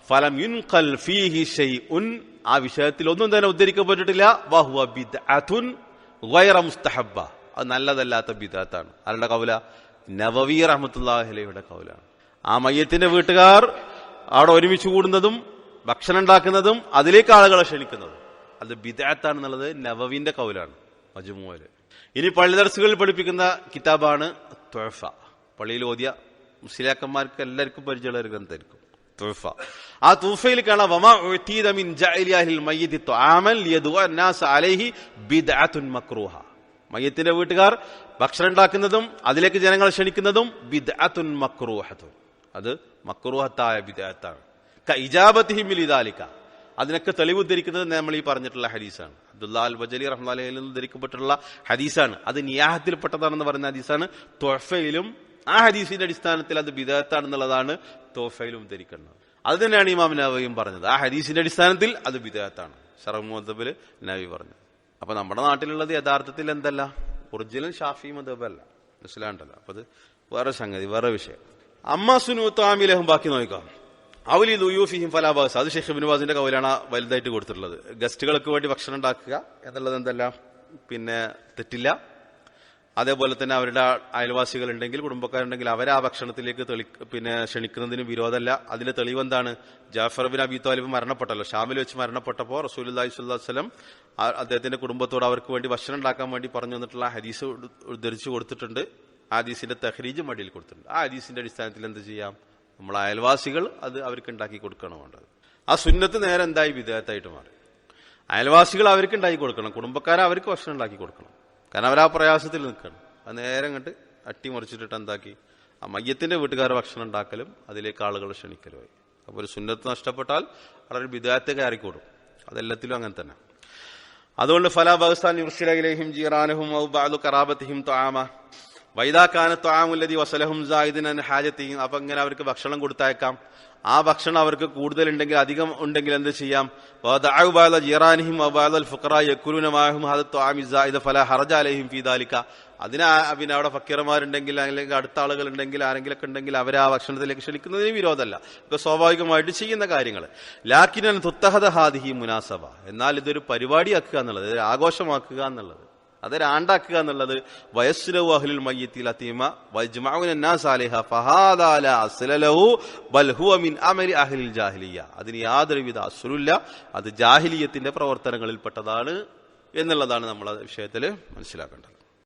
ഫലം യുൻഖൽ ഫീഹി ഉൻ ആ വിഷയത്തിൽ ഒന്നും തന്നെ ഉദ്ധരിക്കപ്പെട്ടിട്ടില്ല. വഹുവ ബിദ്അത്തുൻ ഗൈറ മുസ്തഹബ്ബ. അത് നല്ലതല്ലാത്ത ബിദാത്താണ് ആരുടെ കൗല? നവവി റഹമത്തുല്ലാഹലയുടെ കൗലാണ്. ആ മയ്യത്തിന്റെ വീട്ടുകാർ അവിടെ ഒരുമിച്ച് കൂടുന്നതും ഭക്ഷണം ഉണ്ടാക്കുന്നതും അതിലേക്ക് ആളുകളെ ക്ഷണിക്കുന്നതും. അത് ബിദാത്താണെന്നുള്ളത് നവവിന്റെ കൗലാണ് മജുമോൽ ഇനി പള്ളി ദർസുകളിൽ പഠിപ്പിക്കുന്ന കിതാബാണ് ത്വഫ പള്ളിയിൽ ഓതിയ മുസ്ലിയാക്കന്മാർക്ക് എല്ലാവർക്കും പരിചയമുള്ള ഒരു ഗ്രന്ഥമായിരിക്കും തുഫ ആ തൂഫയിൽ കാണാം മിൻ അലൈഹി ബിദ്അത്തുൻ മക്റൂഹ മയ്യത്തിന്റെ വീട്ടുകാർ ഭക്ഷണം ഉണ്ടാക്കുന്നതും അതിലേക്ക് ജനങ്ങൾ ക്ഷണിക്കുന്നതും ബിദ്അത്തുൻ മക്റൂഹത്തുൻ അത് മക്രൂഹത്തായ ബിദ്അത്താണ്. ക ഇജാബത്തിഹിം ലിദാലിക അതിനൊക്കെ തെളിവ് ഉദ്ധരിക്കുന്നത് നമ്മൾ ഈ പറഞ്ഞിട്ടുള്ള ഹദീസാണ്. അബ്ദുല്ലാൽ ബജലി റഹ്മാലയിൽ നിന്ന് ഉദ്ധരിക്കപ്പെട്ടിട്ടുള്ള ഹദീസാണ്. അത് നിയാഹത്തിൽപ്പെട്ടതാണെന്ന് പറഞ്ഞ ഹദീസാണ്. തൊഫയിലും ആ ഹദീസിന്റെ അടിസ്ഥാനത്തിൽ അത് ബിദാത്താണെന്നുള്ളതാണ് തോഫയിലും ധരിക്കുന്നത് അത് തന്നെയാണ് ഇമാം നവയും പറഞ്ഞത്. ആ ഹദീസിന്റെ അടിസ്ഥാനത്തിൽ അത് ബിദാത്താണ് ഷറഫ് മുഹദ്ബിൽ നവി പറഞ്ഞു. അപ്പൊ നമ്മുടെ നാട്ടിലുള്ളത് യഥാർത്ഥത്തിൽ എന്തല്ല? ഒറിജിനൽ ഷാഫി മദബല്ല മനസ്സിലാണ്ടല്ലോ അപ്പൊ അത് വേറെ സംഗതി വേറെ വിഷയം. അമ്മ സുനു താമിലഹും ബാക്കി നോക്കാം അവലി ദുയൂഫിഹിം ഫലാബാസ് അത് ഷെയ്ഖ് ബിനുവാസിന്റെ കൗലാണ് വലുതായിട്ട് കൊടുത്തിട്ടുള്ളത്. ഗസ്റ്റുകൾക്ക് വേണ്ടി ഭക്ഷണം ഉണ്ടാക്കുക എന്നുള്ളത് എന്തല്ല? പിന്നെ തെറ്റില്ല. അതേപോലെ തന്നെ അവരുടെ അയൽവാസികൾ ഉണ്ടെങ്കിൽ കുടുംബക്കാരുണ്ടെങ്കിൽ അവരെ ആ ഭക്ഷണത്തിലേക്ക് തെളി പിന്നെ ക്ഷണിക്കുന്നതിന് വിരോധമല്ല. അതിന്റെ തെളിവ് എന്താണ്? ജാഫർ ബിൻ അബി താലിബ് മരണപ്പെട്ടല്ലോ. ഷാമിൽ വെച്ച് മരണപ്പെട്ടപ്പോൾ റസൂൽ സ്വല്ലം അദ്ദേഹത്തിന്റെ കുടുംബത്തോട് അവർക്ക് വേണ്ടി ഭക്ഷണം ഉണ്ടാക്കാൻ വേണ്ടി പറഞ്ഞു വന്നിട്ടുള്ള ഹദീസ് ഉദ്ധ- ഉദ്ധരിച്ചു കൊടുത്തിട്ടുണ്ട്. ആ ഹദീസിന്റെ തഹ്രീജ് മടിയിൽ കൊടുത്തിട്ടുണ്ട്. ആ ഹദീസിന്റെ അടിസ്ഥാനത്തിൽ എന്ത് ചെയ്യാം? നമ്മൾ അയൽവാസികൾ അത് അവർക്ക് ഉണ്ടാക്കി കൊടുക്കണം വേണ്ടത്. ആ സുന്നത്ത് നേരെ എന്തായി? വിധേയത്തായിട്ട് മാറി. അയൽവാസികൾ അവർക്ക് ഉണ്ടാക്കി കൊടുക്കണം. കുടുംബക്കാരെ അവർക്ക് ഭക്ഷണം ഉണ്ടാക്കി കൊടുക്കണം. കാരണം അവർ ആ പ്രയാസത്തിൽ നിൽക്കണം അത് നേരെ അങ്ങോട്ട് അട്ടിമറിച്ചിട്ടിട്ട് എന്താക്കി? ആ മയ്യത്തിന്റെ വീട്ടുകാർ ഭക്ഷണം ഉണ്ടാക്കലും അതിലേക്ക് ആളുകൾ ക്ഷണിക്കലുമായി അപ്പോൾ ഒരു സുന്നത്ത് നഷ്ടപ്പെട്ടാൽ അവിടെ വിദേഹത്തെ കയറിക്കൂടും. അതെല്ലാത്തിലും അങ്ങനെ തന്നെ. അതുകൊണ്ട് ഫലാ പാകിസ്ഥാൻ യുർഷിലഹിം ജീറാനഹും കറാബത്തിഹിം ത്വാമ വൈദാക്കാന ആമുല്ലതി വസലഹും സായിദിനൻ ഹാജത്തിയും അപ്പൊ ഇങ്ങനെ അവർക്ക് ഭക്ഷണം കൊടുത്തയക്കാം. ആ ഭക്ഷണം അവർക്ക് കൂടുതൽ ഉണ്ടെങ്കിൽ അധികം ഉണ്ടെങ്കിൽ എന്ത് ചെയ്യാം? ജിറാനിഹിം സായിദ ഫല ഹറജ അലൈഹിം ഫീ ദാലിക. അതിന് പിന്നെ അവിടെ ഫക്കീറന്മാരുണ്ടെങ്കിൽ അല്ലെങ്കിൽ അടുത്ത ആളുകൾ ഉണ്ടെങ്കിൽ ആരെങ്കിലൊക്കെ ഉണ്ടെങ്കിൽ അവരെ ആ ഭക്ഷണത്തിലേക്ക് ക്ഷണിക്കുന്നതിന് വിരോധമല്ല. ഇപ്പൊ സ്വാഭാവികമായിട്ട് ചെയ്യുന്ന കാര്യങ്ങൾ ലാക്കിനൻ തുത്തഹദ ഹാദിഹി മുനാസബ. എന്നാൽ ഇതൊരു പരിപാടിയാക്കുക എന്നുള്ളത് ആഘോഷമാക്കുക എന്നുള്ളത്. അതൊരാണ്ടാക്കുക എന്നുള്ളത് വയസ്സുലഹു അഹ്ലുൽ മയ്യത്തിൽ അതീമ വജ്മഉനാസാലിഹ ഫഹാദാല അസ്ലലഹു ബൽ ഹുവ മിൻ അമരി അഹ്ലിൽ ജാഹിലിയ അതിന് യാതൊരുവിധ അസ്ലുല്ല അത് ജാഹിലിയത്തിന്റെ പ്രവർത്തനങ്ങളിൽപ്പെട്ടതാണ് എന്നുള്ളതാണ് നമ്മൾ വിഷയത്തിൽ മനസ്സിലാക്കേണ്ടത്.